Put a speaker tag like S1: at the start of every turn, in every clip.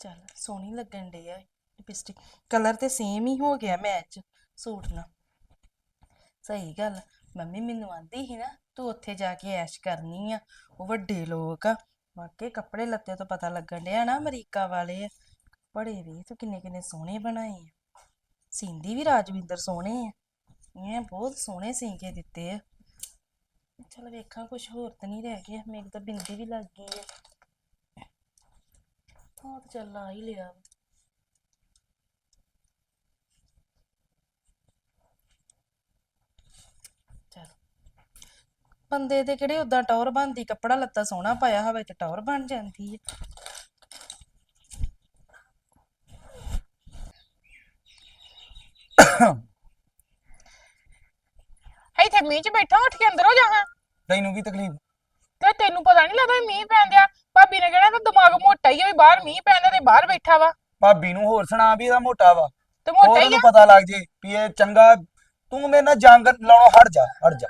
S1: ਚੱਲ ਸੋਹਣੀ ਲੱਗਣ ਡੇ ਆ ਲਿਪਸਟਿਕ। ਕਲਰ ਤੇ ਸੇਮ ਹੀ ਹੋ ਗਿਆ ਮੈਚ ਸੂਟ ਨਾਲ। ਸਹੀ ਗੱਲ, ਮੰਮੀ ਮੈਨੂੰ ਆਂਦੀ ਸੀ ਨਾ, ਤੂੰ ਉੱਥੇ ਜਾ ਕੇ ਐਸ਼ ਕਰਨੀ ਆ, ਉਹ ਵੱਡੇ ਲੋਕ ਆ। ਵਾਕਈ ਕੱਪੜੇ ਲੱਤੇ ਤੋਂ ਪਤਾ ਲੱਗਣ ਡਿਆ ਨਾ ਅਮਰੀਕਾ ਵਾਲੇ। ਆ ਬੜੇ ਵੀ ਤੂੰ ਕਿੰਨੇ ਕਿੰਨੇ ਸੋਹਣੇ ਬਣਾਏ ਆ। ਸਿੰਦੀ ਵੀ ਰਾਜਵਿੰਦਰ ਸੋਹਣੇ ਆ। ਇਹ ਬਹੁਤ ਸੋਹਣੇ ਸੀ ਕੇ ਦਿੱਤੇ ਆ। ਚਲ ਵੇਖਾਂ ਕੁਝ ਹੋਰ ਤਾਂ ਨਹੀਂ ਰਹਿ ਗਿਆ, ਮੇਰੇ ਤਾਂ ਬਿੰਦੀ ਵੀ ਲੱਗ ਗਈ ਆ। ਹਾਂ ਤਾਂ ਚੱਲ ਆ ਹੀ ਲਿਆ। ਚੱਲ। ਬੰਦੇ ਦੇ ਕਿਹੜੇ ਉਦਾਂ ਟੌਰ ਬਣਦੀ ਕੱਪੜਾ ਲੱਤਾ ਸੋਹਣਾ ਪਾਇਆ ਹੋਵੇ ਤੇ ਟੌਰ ਬਣ ਜਾਂਦੀ ਹੈ
S2: ਇੱਥੇ ਮੀਂਹ 'ਚ ਬੈਠਾ ਉੱਠ ਕੇ ਅੰਦਰ ਹੋ ਜਾਵਾਂ।
S3: ਤੈਨੂੰ ਕੀ ਤਕਲੀਫ?
S2: ਤੇ ਤੈਨੂੰ ਪਤਾ ਨਹੀਂ ਲੱਗਦਾ ਵੀ ਮੀਂਹ ਪੈਂਦਿਆ ਭਾਬੀ ਨੇ ਕਹਿਣਾ ਤਾਂ ਦਿਮਾਗ ਮੋਟਾ ਹੀ ਆ ਵੀ ਬਾਹਰ ਮੀਂਹ ਪੈਂਦਾ ਤੇ ਬਾਹਰ ਬੈਠਾ ਵਾ।
S3: ਭਾਬੀ ਨੂੰ ਹੋਰ ਸੁਣਾ ਵੀ ਇਹਦਾ ਮੋਟਾ ਵਾ।
S2: ਤੇ ਮੋਟਾ ਹੀ
S3: ਉਹਨੂੰ
S2: ਆ
S3: ਪਤਾ ਲੱਗ ਜੇ ਵੀ ਇਹ ਚੰਗਾ ਤੂੰ ਮੇਰੇ ਨਾਲ ਜੰਗ ਲਾਉਣੋਂ ਹਟ ਜਾ ਹਟ ਜਾ।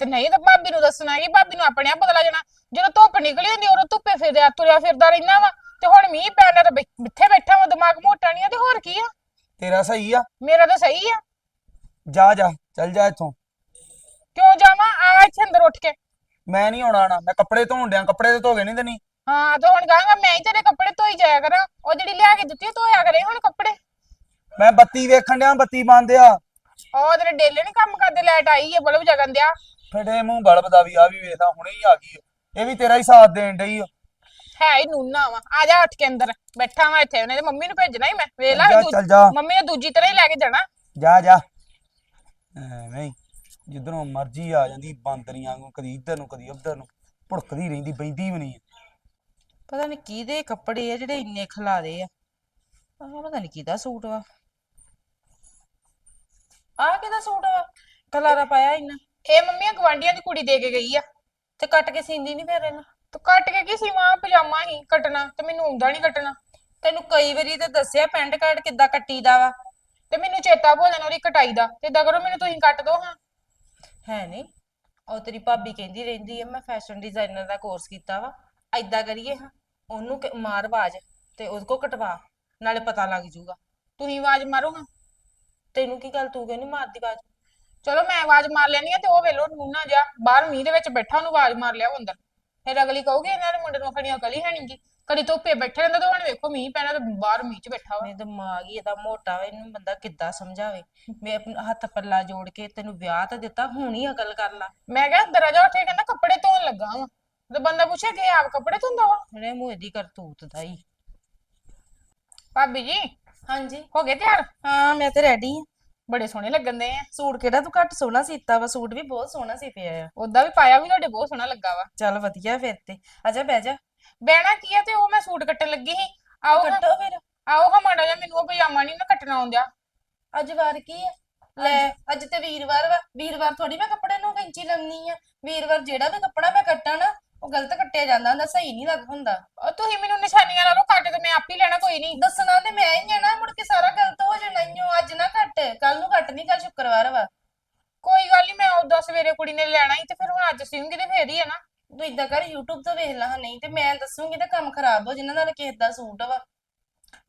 S2: ਤੇ ਨਹੀਂ ਤਾਂ ਭਾਬੀ ਨੂੰ ਦੱਸਣਾ ਕਿ ਭਾਬੀ ਨੂੰ ਆਪਣੇ ਆਪ ਪਤਾ ਲੱਗ ਜਾਣਾ ਜਦੋਂ ਧੁੱਪ ਨਿਕਲੀ ਹੁੰਦੀ ਉਦੋਂ ਧੁੱਪੇ ਫਿਰਦਿਆ ਤੁਰਿਆ ਫਿਰਦਾ ਰਹਿਣਾ ਵਾ। ਤੇ ਹੁਣ ਮੀਂਹ ਪੈਣਾ ਤਾਂ ਇੱਥੇ ਬੈਠਾ ਵਾ ਦਿਮਾਗ ਮੋਟਾ ਨਹੀਂ ਆ ਤੇ ਹੋਰ ਕੀ ਆ?
S3: ਤੇਰਾ ਸਹੀ ਆ।
S2: ਮੇਰਾ ਤਾਂ ਸਹੀ ਆ।
S3: ਜਾ ਜਾ ਚੱਲ ਜਾ ਇੱਥੋਂ।
S2: ਕਿਉਂ ਜਾਵਾਂ? ਆ ਇੱਥੇ ਅੰਦਰ ਉੱਠ ਕੇ।
S3: ਮੈਂ ਨਹੀਂ ਆਉਣਾ ਆਣਾ ਮੈਂ ਕੱਪੜੇ ਧੋਣ ਡਿਆ ਕੱਪੜੇ ਤੇ ਧੋ ਗਏ ਨਹੀਂ ਤੇ ਨਹੀਂ
S2: ਹਾਂ ਤੇ ਹੁਣ ਕਹਾਂਗਾ ਮੈਂ ਹੀ ਤੇਰੇ ਕੱਪੜੇ ਧੋਈ ਜਾਇਆ ਕਰਾਂ। ਉਹ ਜਿਹੜੀ ਲਿਆ ਕੇ ਦਿੱਤੀ ਉਹ ਧੋਇਆ ਕਰੇ ਹੁਣ ਕੱਪੜੇ।
S3: ਮੈਂ ਬੱਤੀ ਵੇਖਣ ਡਿਆ ਬੱਤੀ ਬੰਦ ਆ।
S2: ਉਹ ਤੇਰੇ ਡੇਲੇ ਨਹੀਂ ਕੰਮ ਕਰਦੇ ਲਾਈਟ ਆਈ ਹੈ ਬਲਬ ਜਗਨ ਦਿਆ
S3: ਫੜੇ ਮੂੰਹ ਬਲਬ ਦਾ ਵੀ ਆ ਵੀ ਵੇਖਦਾ ਹੁਣੇ ਹੀ ਆ ਗਈ ਆ। ਇਹ ਵੀ ਤੇਰਾ ਹੀ ਸਾਥ ਦੇਣ ਡਈ ਆ।
S2: ਹੈ ਹੀ ਨੂਨਾ ਵਾ। ਆ ਜਾ ਉੱਠ ਕੇ ਅੰਦਰ ਬੈਠਾ ਵਾ ਇੱਥੇ। ਉਹਨੇ ਤੇ ਮੰਮੀ ਨੂੰ ਭੇਜਣਾ ਹੀ ਮੈਂ। ਵੇਖ ਲਾ
S3: ਚੱਲ ਜਾ,
S2: ਦੂ-
S3: ਚੱਲ ਜਾ।
S2: ਮੰਮੀ ਨੇ ਦੂਜੀ ਤਰ੍ਹਾਂ ਹੀ ਲੈ ਕੇ ਜਾਣਾ।
S3: ਜਾ ਜਾ। ਐਵੇਂ ਹੀ। ਜਿੱਧਰੋਂ ਮਰਜ਼ੀ ਆ ਜਾਂਦੀ ਬਾਂਦਰੀਆਂ ਵਾਂਗੂ ਕਦੀ ਇੱਧਰ ਨੂੰ ਕਦੀ ਉੱਧਰ ਨੂੰ ਭੁੜਕਦੀ ਰਹਿੰਦੀ ਬੈਂਦੀ ਵੀ ਨਹੀਂ
S1: ਪਤਾ ਨਹੀਂ ਕਿਹਦੇ ਕੱਪੜੇ ਆ ਜਿਹੜੇ ਇੰਨੇ ਖਿਲਾਰੇ ਆ। ਆਹ ਪਤਾ ਨਹੀਂ ਕਿਹਦਾ ਸੂਟ ਵਾ। ਆਹ ਕਿਹਦਾ ਸੂਟ ਵਾ? ਖਲਾਰਾ ਪਾਇਆ ਇੰਨਾ।
S2: ਇਹ ਮੰਮੀ ਆ ਗਵਾਂਡੀਆਂ ਦੀ ਕੁੜੀ ਦੇ ਕੇ ਗਈ ਆ।
S1: ਤੇ ਕੱਟ ਕੇ ਸੀਂਦੀ ਨਹੀਂ ਫੇਰ ਇਹਨਾਂ?
S2: ਤੂੰ ਕੱਟ ਕੇ ਕੀ ਸੀਵਾ ਪਜਾਮਾ ਹੀ ਕੱਟਣਾ ਤੇ ਮੈਨੂੰ ਆਉਂਦਾ ਨਹੀਂ ਕੱਟਣਾ।
S1: ਤੈਨੂੰ ਕਈ ਵਾਰੀ ਤੇ ਦੱਸਿਆ ਪੈਂਟ ਕਾਰਡ ਕਿੱਦਾਂ ਕੱਟੀਦਾ ਵਾ।
S2: ਤੇ ਮੈਨੂੰ ਚੇਤਾ ਭੁੱਲ ਜਾਣਾ ਉਹਦੀ ਕਟਾਈ ਦਾ। ਤੇ ਇਦਾਂ ਕਰੋ ਮੈਨੂੰ ਤੁਸੀਂ ਕੱਟ ਦੋ ਹਾਂ।
S1: ਹੈ ਨਹੀਂ। ਉਹ ਤੇਰੀ ਭਾਬੀ ਕਹਿੰਦੀ ਰਹਿੰਦੀ ਆ ਮੈਂ ਫੈਸ਼ਨ ਡਿਜ਼ਾਈਨਰ ਦਾ ਕੋਰਸ ਕੀਤਾ ਵਾ। ਐਦਾਂ ਕਰੀਏ ਹਾਂ ਉਹਨੂੰ ਕਿ- ਮਾਰ ਆਵਾਜ਼ ਤੇ ਉਹਦੇ ਕੋ ਕਟਵਾ, ਨਾਲੇ ਪਤਾ ਲੱਗ ਜੂਗਾ
S2: ਤੁਸੀਂ ਆਵਾਜ਼ ਮਾਰੋ
S1: ਤੈਨੂੰ ਕੀ ਗੱਲ, ਤੂੰ ਕਿਉਂ ਨਹੀਂ ਮਾਰਦੀ ਆਵਾਜ਼?
S2: ਚਲੋ ਮੈਂ ਆਵਾਜ਼ ਮਾਰ ਲੈਣੀ ਆ ਤੇ ਉਹ ਵੇਲੋ ਨੂਨਾ ਜਾ। ਬਾਹਰ ਮੀਂਹ ਦੇ ਵਿੱਚ ਬੈਠਾ, ਉਹਨੂੰ ਆਵਾਜ਼ ਮਾਰ ਲਿਆ ਅੰਦਰ। ਫਿਰ ਅਗਲੀ ਕਹੂਗੀ ਇਹਨਾਂ ਦੇ ਮੁੰਡੇ ਨੂੰ ਖੜੀਆਂ ਅਕਲ ਹੀ ਹੈ ਨਹੀਂਗੀ ਕਦੀ ਧੁੱਪੇ ਬੈਠਾ ਰਹਿੰਦਾ ਤੇ ਹੁਣ ਵੇਖੋ ਮੀਂਹ ਪੈਣਾ ਤੇ ਬਾਹਰ ਮੀਂਹ 'ਚ ਬੈਠਾ ਵਾ।
S1: ਮੇਰੇ ਦਿਮਾਗ ਹੀ ਇਹਦਾ ਮੋਟਾ ਵਾ ਇਹਨੂੰ ਬੰਦਾ ਕਿੱਦਾਂ ਸਮਝਾਵੇ? ਮੈਂ ਆਪਣੇ ਹੱਥ ਪੱਲਾ ਜੋੜ ਕੇ ਤੈਨੂੰ ਵਿਆਹ ਤਾਂ ਦਿੱਤਾ ਹੁਣ ਹੀ ਅਕਲ ਕਰ ਲਾ।
S2: ਮੈਂ ਕਿਹਾ ਅੰਦਰ ਆ ਜਾ ਉੱਠ ਕਹਿੰਦਾ ਕੱਪੜੇ ਧੋਣ ਲੱਗਾ ਵਾਂ। ਤੇ ਬੰਦਾ ਪੁੱਛਿਆ ਕਿ ਆਪ ਕੱਪੜੇ ਧੋਂਦਾ ਵਾ?
S1: ਇਹਨੇ ਮੂੰਹ ਦੀ ਕਰਤੂਤ ਦਾ ਹੀ।
S2: ਭਾਬੀ ਜੀ
S1: ਹਾਂਜੀ।
S2: ਹੋ ਗਏ ਤਿਆਰ?
S1: ਹਾਂ ਮੈਂ ਤੇ ਰੈਡੀ ਆ।
S2: ਬੜੇ ਸੋਹਣੇ ਲੱਗਣ ਦੇ ਆ।
S1: ਸੂਟ ਕਿਹੜਾ ਤੂੰ ਘੱਟ ਸੋਹਣਾ ਸੀਤਾ ਵਾ ਸੂਟ ਵੀ ਬਹੁਤ ਸੋਹਣਾ ਸੀ ਪਿਆ ਆ।
S2: ਉਦਾਂ ਵੀ ਪਾਇਆ ਵੀ ਤੁਹਾਡੇ ਬਹੁਤ ਸੋਹਣਾ ਲੱਗਾ ਵਾ।
S1: ਚੱਲ ਵਧੀਆ ਫਿਰ ਤੇ। ਅੱਛਾ ਬਹਿ ਜਾ।
S2: ਬਹਿਣਾ ਕੀ ਆ ਤੇ ਉਹ ਮੈਂ ਸੂਟ ਕੱਟਣ ਲੱਗੀ ਸੀ। ਆਓ ਹਾਂ-
S1: ਕੱਟੋ ਫਿਰ।
S2: ਆਓ ਹਾਂ ਮਾੜਾ ਜਿਹਾ ਮੈਨੂੰ ਉਹ ਪਜਾਮਾ ਨਹੀਂ ਨਾ ਕੱਟਣਾ ਆਉਂਦਾ।
S1: ਅੱਜ ਵਾਰ ਕੀ ਆ? ਲੈ ਅੱਜ ਤੇ ਵੀਰਵਾਰ ਵਾ। ਵੀਰਵਾਰ ਥੋੜੀ ਮੈਂ ਕੱਪੜੇ ਨੂੰ ਕੈਂਚੀ ਲਾਉਣੀ ਆ। ਵੀਰਵਾਰ ਜਿਹੜਾ ਵੀ ਕੱਪੜਾ ਮੈਂ ਕੱਟਾਂ ਨਾ ਉਹ ਗਲਤ ਕੱਟਿਆ ਜਾਂਦਾ ਹੁੰਦਾ, ਸਹੀ ਨਹੀਂ ਲੱਗ ਹੁੰਦਾ।
S2: ਉਹ ਤੁਸੀਂ ਮੈਨੂੰ ਨਿਸ਼ਾਨੀਆਂ ਲਾ ਲਓ ਕੱਟ ਤੇ ਮੈਂ ਆਪ ਹੀ ਲੈਣਾ, ਕੋਈ ਨਹੀਂ।
S1: ਦੱਸਣਾ ਤੇ ਮੈਂ ਹੀ ਆ ਨਾ ਮੁੜ ਕੇ ਸਾਰਾ ਗਲਤ ਹੋ ਜਾਣਾ ਈਓ ਅੱਜ ਨਾ ਕੱਟ ਕੱਲ ਨੂੰ ਕੱਟ ਨਹੀਂ ਕੱਲ ਸ਼ੁੱਕਰਵਾਰ ਵਾ।
S2: ਕੋਈ ਗੱਲ ਨਹੀਂ, ਮੈਂ ਉਦਾਂ ਸਵੇਰੇ ਕੁੜੀ ਨੇ ਲੈਣਾ ਹੀ ਤੇ ਫਿਰ ਹੁਣ ਅੱਜ ਸਿਉਂਗੀ ਤੇ ਫੇਰ ਹੀ ਆ ਨਾ।
S1: ਤੂੰ ਇਦਾਂ ਕਰ, YouTube ਤੋਂ ਵੇਖ ਲਾ ਨਹੀਂ ਤੇ ਮੈਂ ਦੱਸੂਗੀ ਤੇ ਕੰਮ ਖਰਾਬ ਹੋ ਜਿਨ੍ਹਾਂ ਨਾਲ ਕਿਸੇ ਦਾ ਸੂਟ ਵਾ।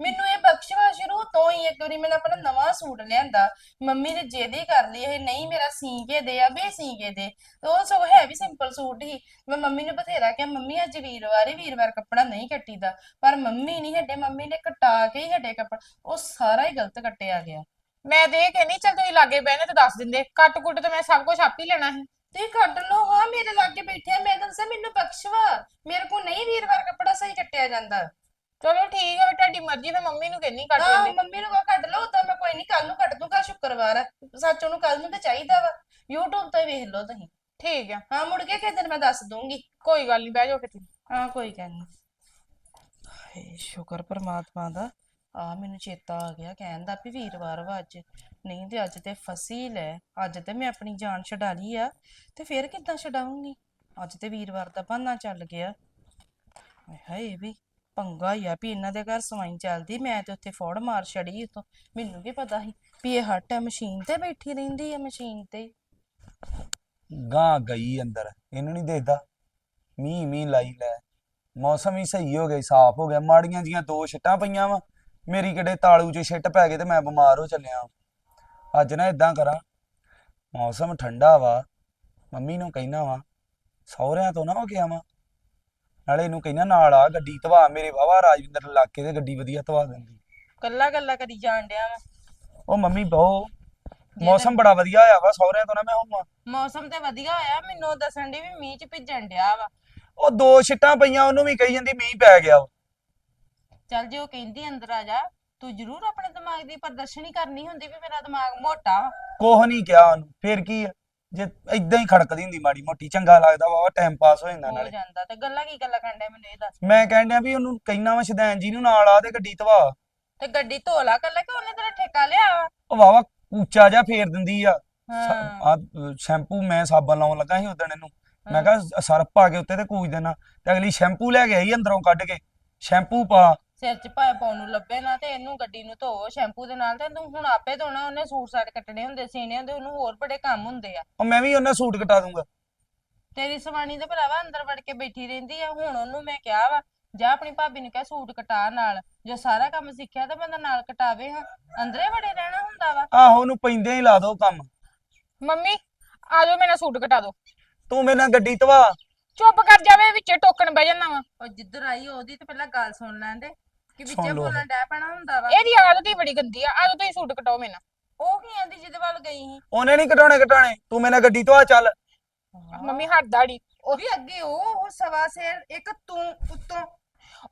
S1: ਮੈਨੂੰ ਇਹ ਬਖਸ਼ਵਾ ਸ਼ੁਰੂ ਤੋਂ ਹੀ ਇੱਕ ਵਾਰੀ ਮੈਂ ਆਪਣਾ ਨਵਾਂ ਸੂਟ ਲਿਆਂਦਾ। ਮੰਮੀ ਨੇ ਜਿਹਦੀ ਕਰ ਲਈ, ਇਹ ਨਹੀਂ ਮੇਰਾ ਸੀ ਕੇ ਦੇ ਆ ਬੇ ਸੀ ਕੇ ਦੇ। ਤੇ ਉਹ ਸਗੋਂ ਹੈ ਵੀ ਸਿੰਪਲ ਸੂਟ ਹੀ। ਮੈਂ ਮੰਮੀ ਨੂੰ ਬਥੇਰਾ ਕਿਹਾ, ਮੰਮੀ ਅੱਜ ਵੀਰਵਾਰ ਹੀ ਵੀਰਵਾਰ ਕੱਪੜਾ ਨਹੀਂ ਕੱਟੀਦਾ। ਪਰ ਮੰਮੀ ਨਹੀਂ ਹੱਡੇ ਮੰਮੀ ਨੇ ਕਟਾ ਕੇ ਹੀ ਹੱਡੇ ਕੱਪੜਾ। ਉਹ ਸਾਰਾ ਹੀ ਗਲਤ ਕੱਟਿਆ ਗਿਆ।
S2: ਮੈਂ ਤੇ ਇਹ ਕਹਿੰਦੀ, ਚੱਲ ਤੁਸੀਂ ਲਾਗੇ ਬਹਿਨੇ ਤੇ ਦੱਸ ਦਿੰਦੇ। ਕੱਟ ਕੁੱਟ ਤੇ ਮੈਂ ਸਭ ਕੁਝ ਆਪ ਹੀ ਲੈਣਾ ਸੀ
S1: ਤੇ ਕੱਟ ਲੋ ਹਾਂ, ਮੇਰੇ ਲਾਗੇ ਬੈਠੇ ਮੈਂ ਦੱਸਿਆ, ਮੈਨੂੰ ਬਖਸ਼ਵਾ। ਮੇਰੇ ਕੋਲ ਨਹੀਂ ਵੀਰਵਾਰ ਕੱਪੜਾ ਸਹੀ ਕੱਟਿਆ ਜਾਂਦਾ।
S2: ਚਲੋ ਠੀਕ ਹੈ ਤੁਹਾਡੀ ਮਰਜ਼ੀ ਫਿਰ ਮੰਮੀ ਨੂੰ ਕਹਿੰਨੀ ਕੱਟ
S1: ਹਾਂ ਮੰਮੀ ਨੂੰ ਕਹ ਕੱਢ ਲਓ ਤਾਂ ਮੈਂ ਕੋਈ ਨਹੀਂ ਕੱਲ ਨੂੰ ਕੱਟ ਦੂੰਗਾ ਸ਼ੁੱਕਰਵਾਰ ਆ। ਸੱਚ ਉਹਨੂੰ ਕੱਲ ਨੂੰ ਤਾਂ ਚਾਹੀਦਾ ਵਾ। YouTube ਤੇ ਵੇਖ ਲਓ ਤੁਸੀਂ।
S2: ਠੀਕ ਆ।
S1: ਹਾਂ ਮੁੜ ਕੇ ਕਿਸੇ ਦਿਨ ਮੈਂ ਦੱਸ ਦੂੰਗੀ।
S2: ਕੋਈ ਗੱਲ ਨਹੀਂ ਬਹਿ ਜਾਓ ਤੁਸੀਂ।
S1: ਹਾਂ ਕੋਈ ਗੱਲ ਨਹੀਂ ਹੇ ਸ਼ੁਕਰ ਪਰਮਾਤਮਾ ਦਾ। ਆ ਮੈਨੂੰ ਚੇਤਾ ਆ ਗਿਆ ਕਹਿਣ ਦਾ ਵੀ ਵੀਰਵਾਰ ਵਾ ਅੱਜ। ਨਹੀਂ ਤੇ ਅੱਜ ਤੇ ਫਸੀ ਲੈ। ਅੱਜ ਤੇ ਮੈਂ ਆਪਣੀ ਜਾਨ ਛਡਾ ਲਈ ਆ ਤੇ ਫਿਰ ਕਿੱਦਾਂ ਛਡਾਉਂਗੀ ਅੱਜ ਤੇ ਵੀਰਵਾਰ ਦਾ ਬਹਾਨਾ ਚੱਲ ਗਿਆ। ਹਾਏ ਹਾਏ ਵੀ। ਪੰਗਾ ਹੀ ਆ ਵੀ ਇਹਨਾਂ ਦੇ ਘਰ ਸਵਾਈ ਚੱਲਦੀ, ਮੈਂ ਤੇ ਉੱਥੇ ਫੋੜ ਮਾਰ ਛੜੀ ਉਤੋਂ ਮੈਨੂੰ ਵੀ ਪਤਾ ਸੀ ਵੀ ਇਹ ਹਰ ਟਾਈਮ ਮਸ਼ੀਨ ਤੇ ਬੈਠੀ ਰਹਿੰਦੀ ਹੈ ਮਸ਼ੀਨ ਤੇ।
S3: ਗਾਂ ਗਈ ਅੰਦਰ, ਇਹਨੂੰ ਨਹੀਂ ਦੇਖਦਾ। ਮੀਂਹ ਮੀਂਹ ਲਾਈ ਲੈ। ਮੌਸਮ ਵੀ ਸਹੀ ਹੋ ਗਿਆ ਸਾਫ਼ ਹੋ ਗਿਆ। ਮਾੜੀਆਂ ਜੀਆਂ ਦੋ ਛਿੱਟਾਂ ਪਈਆਂ ਵਾ। ਮੇਰੀ ਕਿਹੜੇ ਤਾਲੂ 'ਚ ਛਿੱਟ ਪੈ ਗਏ ਤੇ ਮੈਂ ਬਿਮਾਰ ਹੋ ਚੱਲਿਆ ਅੱਜ ਨਾ ਇਦਾਂ ਕਰਾਂ। ਮੌਸਮ ਠੰਡਾ ਵਾ। ਮੰਮੀ ਨੂੰ ਕਹਿਣਾ ਵਾ, ਸਹੁਰਿਆਂ ਤੋਂ ਨਾ ਹੋ ਗਿਆ ਵਾ। ਨਾਲੇ ਇਹਨੂੰ ਕਹਿਣਾ ਨਾਲ ਆ ਗੱਡੀ ਧਵਾ ਮੇਰੇ ਵਾਵਾ ਰਾਜਵਿੰਦਰ ਇਲਾਕੇ ਤੇ ਗੱਡੀ ਵਧੀਆ ਧਵਾ ਦਿੰਦੀ।
S4: ਕੱਲਾ ਕੱਲਾ ਕਰੀ ਜਾਣ ਡਿਆ ਵਾ।
S3: ਉਹ ਮੰਮੀ ਬਹੁ ਮੌਸਮ ਬੜਾ ਵਧੀਆ ਹੋਇਆ ਵਾ ਸਹੁਰਿਆਂ ਤੋਂ ਨਾ ਮੈਂ ਹੋਵਾਂ।
S4: ਮੌਸਮ ਤੇ ਵਧੀਆ ਹੋਇਆ ਮੈਨੂੰ ਦੱਸਣ ਦੀ ਵੀ ਮੀਂਹ ਚ ਭਿੱਜਣ ਡਿਆ ਵਾ।
S3: ਉਹ ਦੋ ਛਿੱਟਾਂ ਪਈਆਂ ਉਹਨੂੰ ਵੀ ਕਹੀ ਜਾਂਦੀ ਮੀਂਹ ਪੈ ਗਿਆ ਵਾ।
S4: ਚੱਲ ਜੇ ਉਹ ਕਹਿੰਦੀ ਅੰਦਰ ਆ ਜਾ ਤੂੰ ਜ਼ਰੂਰ ਆਪਣੇ ਦਿਮਾਗ ਦੀ ਪ੍ਰਦਰਸ਼ਨੀ ਕਰਨੀ ਹੁੰਦੀ ਵੀ ਮੇਰਾ ਦਿਮਾਗ ਮੋਟਾ ਵਾ।
S3: ਕੁਛ ਨਹੀਂ ਕਿਹਾ ਉਹਨੂੰ ਫੇਰ ਕੀ ਆ? ਜੇ ਇਦਾਂ ਹੀ ਖੜਕਦੀ ਹੁੰਦੀ ਮਾੜੀ ਮੋਟੀ ਚੰਗਾ ਲੱਗਦਾ ਵਾ ਟਾਈਮ ਪਾਸ ਹੋ ਜਾਂਦਾ
S4: ਹੋ
S3: ਨਾਲੇ।
S4: ਜਾਂਦਾ ਤੇ ਗੱਲਾਂ ਕੀ ਗੱਲਾਂ ਕਰਨ ਡਿਆ ਮੈਨੂੰ ਇਹ ਦੱਸ।
S3: ਮੈਂ ਕਹਿਣ ਡਿਆ ਵੀ ਉਹਨੂੰ ਕਹਿਣਾ ਵਾ ਸ਼ਦੈਨ ਜੀ ਨੂੰ ਨਾਲ ਆ ਤੇ ਗੱਡੀ ਧਵਾ।
S4: ਤੇ ਗੱਡੀ ਧੋ ਲਾ ਕੱਲਾ ਕਿ ਉਹਨੇ ਤੇਰਾ ਠੇਕਾ ਲਿਆ ਵਾ?
S3: ਉਹ ਵਾਵਾ ਕੂਚਾ ਜਿਹਾ ਫੇਰ ਦਿੰਦੀ ਆ।
S4: ਹਾਂ।
S3: ਆ ਸ਼ੈਂਪੂ ਮੈਂ ਸਾਬਣ ਲਾਉਣ ਲੱਗਾ ਸੀ ਉਦਣ ਇਹਨੂੰ। ਮੈਂ ਕਿਹਾ ਸਰਫ ਪਾ ਕੇ ਉੱਤੇ ਤੇ ਕੂਚ ਦੇਣਾ। ਤੇ ਅਗਲੀ ਸ਼ੈਂਪੂ ਲੈ ਕੇ ਆਈ ਅੰਦਰੋਂ ਕੱਢ ਕੇ। ਸ਼ੈਂਪੂ ਪਾ।
S4: ਸਿਰ 'ਚ ਭਾਵੇਂ ਪਾਉਣ ਨੂੰ ਲੱਭੇ ਨਾ ਤੇ ਇਹਨੂੰ ਗੱਡੀ ਨੂੰ ਧੋ ਸ਼ੈਂਪੂ ਦੇ ਨਾਲ ਤੇ ਤੂੰ ਹੁਣ ਆਪੇ ਧੋਣਾ ਉਹਨੇ ਸੂਟ ਸਾਟ ਕੱਟਣੇ ਹੁੰਦੇ ਸੀਨੇ ਹੁੰਦੇ ਉਹਨੂੰ ਹੋਰ ਬੜੇ ਕੰਮ ਹੁੰਦੇ ਆ।
S3: ਉਹ ਮੈਂ ਵੀ ਉਹਨਾਂ ਸੂਟ ਕਟਾ ਦੂੰਗਾ।
S4: ਤੇਰੀ ਸਵਾਣੀ ਤੇ ਭਰਾਵਾ ਅੰਦਰ ਵੜ ਕੇ ਬੈਠੀ ਰਹਿੰਦੀ ਆ ਹੁਣ ਉਹਨੂੰ ਮੈਂ ਕਿਹਾ ਵਾ ਜਾ ਆਪਣੀ ਭਾਬੀ ਨੂੰ ਕਹਿ ਸੂਟ ਕਟਾ ਨਾਲ ਜੋ ਸਾਰਾ ਕੰਮ ਸਿੱਖਿਆ ਤਾਂ ਬੰਦਾ ਨਾਲ ਕਟਾਵੇ ਹਾਂ ਅੰਦਰੇ ਵੜੇ ਰਹਿਣਾ ਹੁੰਦਾ ਵਾ।
S3: ਆਹੋ ਉਹਨੂੰ ਪੈਂਦੇ ਹੀ ਲਾ ਦੋ ਕੰਮ।
S2: ਮੰਮੀ ਆ ਜਾਓ ਮੇਰਾ ਸੂਟ ਕਟਾ ਦਿਓ
S3: ਤੂੰ ਮੇਰੇ ਨਾਲ ਗੱਡੀ ਧਵਾ।
S2: ਚੁੱਪ ਕਰ ਜਾਵੇ ਵਿੱਚੇ ਟੋਕਣ ਬਹਿ ਜਾਂਦਾ ਵਾ।
S4: ਉਹ ਜਿੱਧਰ ਆਈ ਉਹਦੀ ਤੇ ਪਹਿਲਾਂ ਗੱਲ ਸੁਣ ਲੈਂਦੇ ਕਿ
S3: ਸੁਣ
S4: ਵਿੱਚੇ
S3: ਲਓ।
S4: ਬੋਲਣ ਡੈ ਪੈਣਾ ਹੁੰਦਾ ਵਾ।
S2: ਇਹਦੀ ਆਦਤ ਹੀ ਬੜੀ ਗੰਦੀ ਆ ਆ ਜਾਓ ਤੁਸੀਂ ਸੂਟ ਕਟਾਓ ਮੇਰੇ ਨਾਲ।
S4: ਉਹ ਕੀ ਆਂਦੀ ਜਿਹਦੇ ਵੱਲ ਗਈ ਸੀ?
S3: ਉਹਨੇ ਨਹੀਂ ਕਟਾਉਣੇ ਕਟਾਣੇ ਤੂੰ ਮੇਰੇ ਨਾਲ ਗੱਡੀ ਧਵਾ ਚੱਲ।
S2: ਮੰਮੀ
S4: ਉਹ ਵੀ ਅੱਗੇ ਉਹ ਉਹ ਸਵਾ ਸਿਰ ਇੱਕ ਤੂੰ ਉੱਤੋਂ।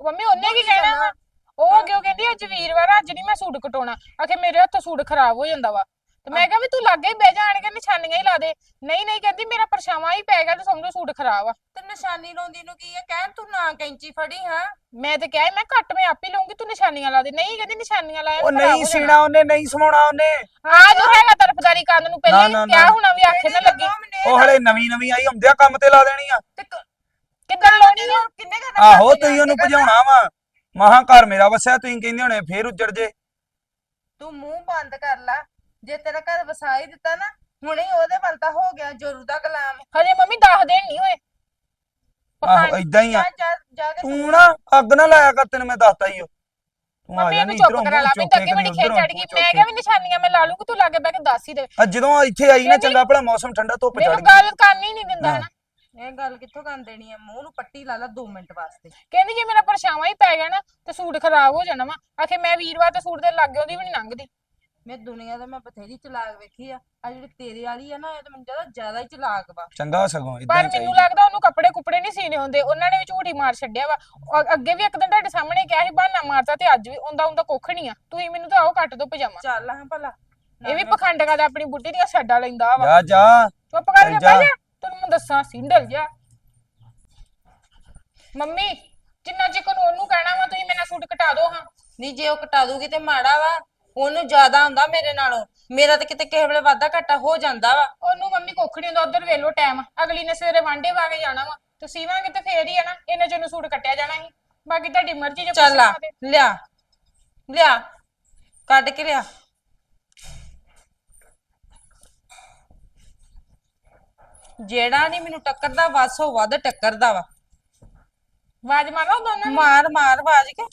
S2: ਮੰਮੀ ਉਹਨੇ ਕੀ ਕਹਿਣਾ ਵਾ? ਉਹ ਅੱਗੇ ਉਹ ਕਹਿੰਦੀ ਅੱਜ ਵੀਰਵਾਰ ਆ, ਅੱਜ ਨਹੀਂ ਮੈਂ ਸੂਟ ਕਟਾਉਣਾ। ਆਖੇ ਮੇਰੇ ਹੱਥੋਂ ਸੂਟ ਖਰਾਬ ਹੋ ਜਾਂਦਾ ਵਾ। ਤੇ ਮੈਂ ਕਿਹਾ ਵੀ ਤੂੰ ਲਾਗੇ ਹੀ ਬਹਿ ਜਾਣ ਕੇ ਨਿਸ਼ਾਨੀਆਂ ਹੀ ਲਾ ਦੇ। ਨਹੀਂ ਨਹੀਂ ਕਹਿੰਦੀ ਮੇਰਾ ਪਰਛਾਵਾਂ ਹੀ ਪੈ ਗਿਆ ਤੇ ਸਮਝੋ ਸੂਟ ਖਰਾਬ ਆ।
S4: ਤੇ ਨਿਸ਼ਾਨੀ ਲਾਉਂਦੀ ਨੂੰ ਕੀ ਆ? ਕਹਿਣ ਤੂੰ ਨਾ ਕੈਂਚੀ ਫੜੀ ਹਾਂ?
S2: ਮੈਂ ਤੇ ਕਿਹਾ ਸੀ, ਮੈਂ ਘੱਟ ਮੈਂ ਆਪੇ ਲਊਂਗੀ ਤੂੰ ਨਿਸ਼ਾਨੀਆਂ ਲਾ ਦੇ। ਨਹੀਂ ਕਹਿੰਦੀ ਨਿਸ਼ਾਨੀਆਂ ਲਾਇਆ
S3: ਉਹ ਨਹੀਂ
S2: ਹੋ।
S3: ਸੀਣਾ ਉਹਨੇ ਨਹੀਂ ਸਮਾਉਣਾ ਉਹਨੇ।
S2: ਆ ਜੋ ਹੈਗਾ ਤਰਫਦਾਰੀ ਕਰਨ ਨੂੰ ਪਹਿਲਾਂ
S3: ਨਾ,
S2: ਹੀ ਕਿਹਾ
S3: ਨਾ।
S2: ਹੋਣਾ ਵੀ ਆਖੇ ਨਾ ਲੱਗੀ।
S3: ਉਹ ਹਲੇ ਨਵੀਂ ਨਵੀਂ ਆਈ ਹੁੰਦਿਆ ਕੰਮ ਤੇ ਲਾ ਦੇਣੀ ਆ।
S2: ਕਿੱਦਾਂ ਲਾਉਣੀ ਆ?
S4: ਕਿੰਨੇ ਕਰਨਾ
S3: ਆਹੋ ਤੁਸੀਂ ਉਹਨੂੰ ਭਜਾਉਣਾ ਵਾ। ਮਹਾ ਘਰ ਮੇਰਾ ਵਸਿਆ ਤੁਸੀਂ ਕਹਿੰਦੇ ਹੋਣੇ ਫੇਰ ਉੱਜੜ ਜੇ।
S4: ਤੂੰ ਮੂੰਹ ਬੰਦ ਕਰ ਲੈ। ਜੇ ਤੇਰਾ ਘਰ ਵਸਾ ਹੀ ਦਿੱਤਾ ਨਾ ਹੁਣੇ ਹੀ ਉਹਦੇ ਵੱਲ ਤਾਂ ਹੋ ਗਿਆ ਜੋਰੂ ਦਾ ਗੁਲਾਮ।
S2: ਹਜੇ ਮੰਮੀ 10 ਦਿਨ ਨਹੀਂ ਹੋਏ।
S3: ਆਹੋ ਇਦਾਂ ਹੀ ਆ। ਤੂੰ ਨਾ ਅੱਗ ਨਾ ਲਾਇਆ ਕਰ ਤੈਨੂੰ ਮੈਂ ਦੱਸਤਾ ਹੀ
S2: ਮੰਮੀ ਇਹਨੂੰ ਚੁੱਪ ਕਰਾ ਲਾ ਅੱਗੇ ਬੜੀ ਖੇਚ ਚੜ ਗਈ। ਮੈਂ ਕਿਹਾ ਵੀ ਨਿਸ਼ਾਨੀਆਂ ਮੈਂ ਲਾ ਲੂੰਗੀ ਤੂੰ ਲਾਗੇ ਬਹਿ ਕੇ ਦੱਸ ਹੀ ਦੇ।
S3: ਅੱਜ ਜਦੋਂ ਇੱਥੇ ਆਈ ਨਾ ਚੰਗਾ ਭਲਾ ਮੌਸਮ ਠੰਡਾ ਧੁੱਪ ਚੜ
S2: ਮੈਨੂੰ
S3: ਗਈ।
S2: ਗੱਲ ਕਰਨੀ ਨਹੀਂ ਦਿੰਦਾ
S4: ਇਹ ਗੱਲ ਕਿੱਥੋਂ ਕਰਨ ਦੇਣੀ ਆ? ਮੂੰਹ ਨੂੰ ਪੱਟੀ ਲਾ ਲਾ 2 ਮਿੰਟ ਵਾਸਤੇ।
S2: ਕਹਿੰਦੀ ਜੇ ਮੇਰਾ ਪਰਛਾਵਾਂ ਹੀ ਪੈ ਗਿਆ ਨਾ ਤੇ ਸੂਟ ਖਰਾਬ ਹੋ ਜਾਣਾ ਵਾ। ਆਖੇ ਮੈਂ ਵੀਰਵਾਰ ਤੇ ਸੂਟ ਦੇ ਲਾਗੇ ਉਹਦੀ ਵੀ ਨਹੀਂ ਲੰਘਦੀ।
S4: ਮੈਂ ਦੁਨੀਆ ਦੇ ਮੈਂ ਬਥੇਰੀ ਚਲਾਕ ਵੇਖੀ ਆ ਆ ਜਿਹੜੀ ਤੇਰੇ ਵਾਲੀ ਆ ਨਾ ਇਹ ਤਾਂ ਮੈਨੂੰ ਜ਼ਿਆਦਾ ਜ਼ਿਆਦਾ ਹੀ ਚਲਾਕ ਵਾ।
S3: ਚੰਗਾ ਸਗੋਂ ਇਦਾਂ
S2: ਪਰ
S3: ਹੀ
S2: ਮੈਨੂੰ
S3: ਚਾਹੀਦਾ।
S2: ਲੱਗਦਾ ਉਹਨੂੰ ਕੱਪੜੇ ਕੁਪੜੇ ਨਹੀਂ ਸੀਨੇ ਹੁੰਦੇ ਉਹਨਾਂ ਨੇ ਵੀ ਝੂਠੀ ਮਾਰ ਛੱਡਿਆ ਵਾ। ਅ- ਅੱਗੇ ਵੀ ਇੱਕ ਦਿਨ ਤੁਹਾਡੇ ਸਾਹਮਣੇ ਕਿਹਾ ਸੀ ਬਹਾਨਾ ਮਾਰਤਾ ਤੇ ਅੱਜ ਵੀ ਉਹਦਾ ਉਹਦਾ ਕੁੱਖ ਨਹੀਂ ਆ। ਤੁਸੀਂ ਮੈਨੂੰ ਤਾਂ ਆਓ ਕੱਟ ਦੋ ਪਜਾਮਾ।
S4: ਚੱਲ ਹਾਂ ਭਲਾ।
S2: ਇਹ ਵੀ ਪਖੰਡ ਕਰਦਾ ਆਪਣੀ ਬੁੱਢੀ ਦੀਆਂ ਛੱਡਾਂ ਲੈਂਦਾ ਵਾ।
S3: ਜਾ ਜਾ।
S2: ਚੁੱਪ ਕਰਕੇ
S3: ਜਾ।
S2: ਬਹਿ ਜਾ। ਤੈਨੂੰ ਮੈਂ ਦੱਸਾਂ ਸਿੰਡਲ ਜਾ। ਮੰਮੀ ਜਿੰਨਾ ਚਿਕਨ ਉਹਨੂੰ ਕਹਿਣਾ ਵਾ ਤੁਸੀਂ ਮੇਰਾ ਸੂਟ ਕਟਾ ਦਿਓ ਹਾਂ।
S4: ਨਹੀਂ ਜੇ ਉਹ ਕਟਾ ਦੂਗੀ ਤੇ ਮਾੜਾ ਵਾ ਉਹਨੂੰ ਜ਼ਿਆਦਾ ਹੁੰਦਾ ਮੇਰੇ ਨਾਲੋਂ। ਮੇਰਾ ਤਾਂ ਕਿਤੇ ਕਿਸੇ ਵੇਲੇ ਵਾਧਾ ਘਾਟਾ ਹੋ ਜਾਂਦਾ ਵਾ।
S2: ਉਹਨੂੰ ਮੰਮੀ ਕੁੱਖ ਨਹੀਂ ਹੁੰਦਾ ਉਧਰ ਵੇਲੋ ਟਾਈਮ। ਅਗਲੀ ਨੇ ਸਵੇਰੇ ਵਾਂਡੇ ਕੇ ਜਾਣਾ ਵਾ। ਤੇ ਸੀਵਾਂਗੇ ਤੇ ਫੇਰ ਹੀ ਆ ਨਾ ਇਹਨੇ ਚ ਸੂਟ ਕੱਟਿਆ ਜਾਣਾ ਸੀ। ਬਾਕੀ ਤੁਹਾਡੀ ਮਰਜ਼ੀ ਜੇ
S4: ਚੱਲ ਆ ਲਿਆ। ਲਿਆ। ਕੱਢ ਕੇ ਲਿਆ। ਜਿਹੜਾ ਨਹੀਂ ਮੈਨੂੰ ਟੱਕਰਦਾ ਵਾਸੋ ਵੱਧ ਟੱਕਰਦਾ ਵਾ।
S2: ਆਵਾਜ਼ ਮਾਰੋ ਦੋਨਾਂ ਨੂੰ।
S4: ਮਾਰ ਮਾਰ ਬਾਜ ਕੇ।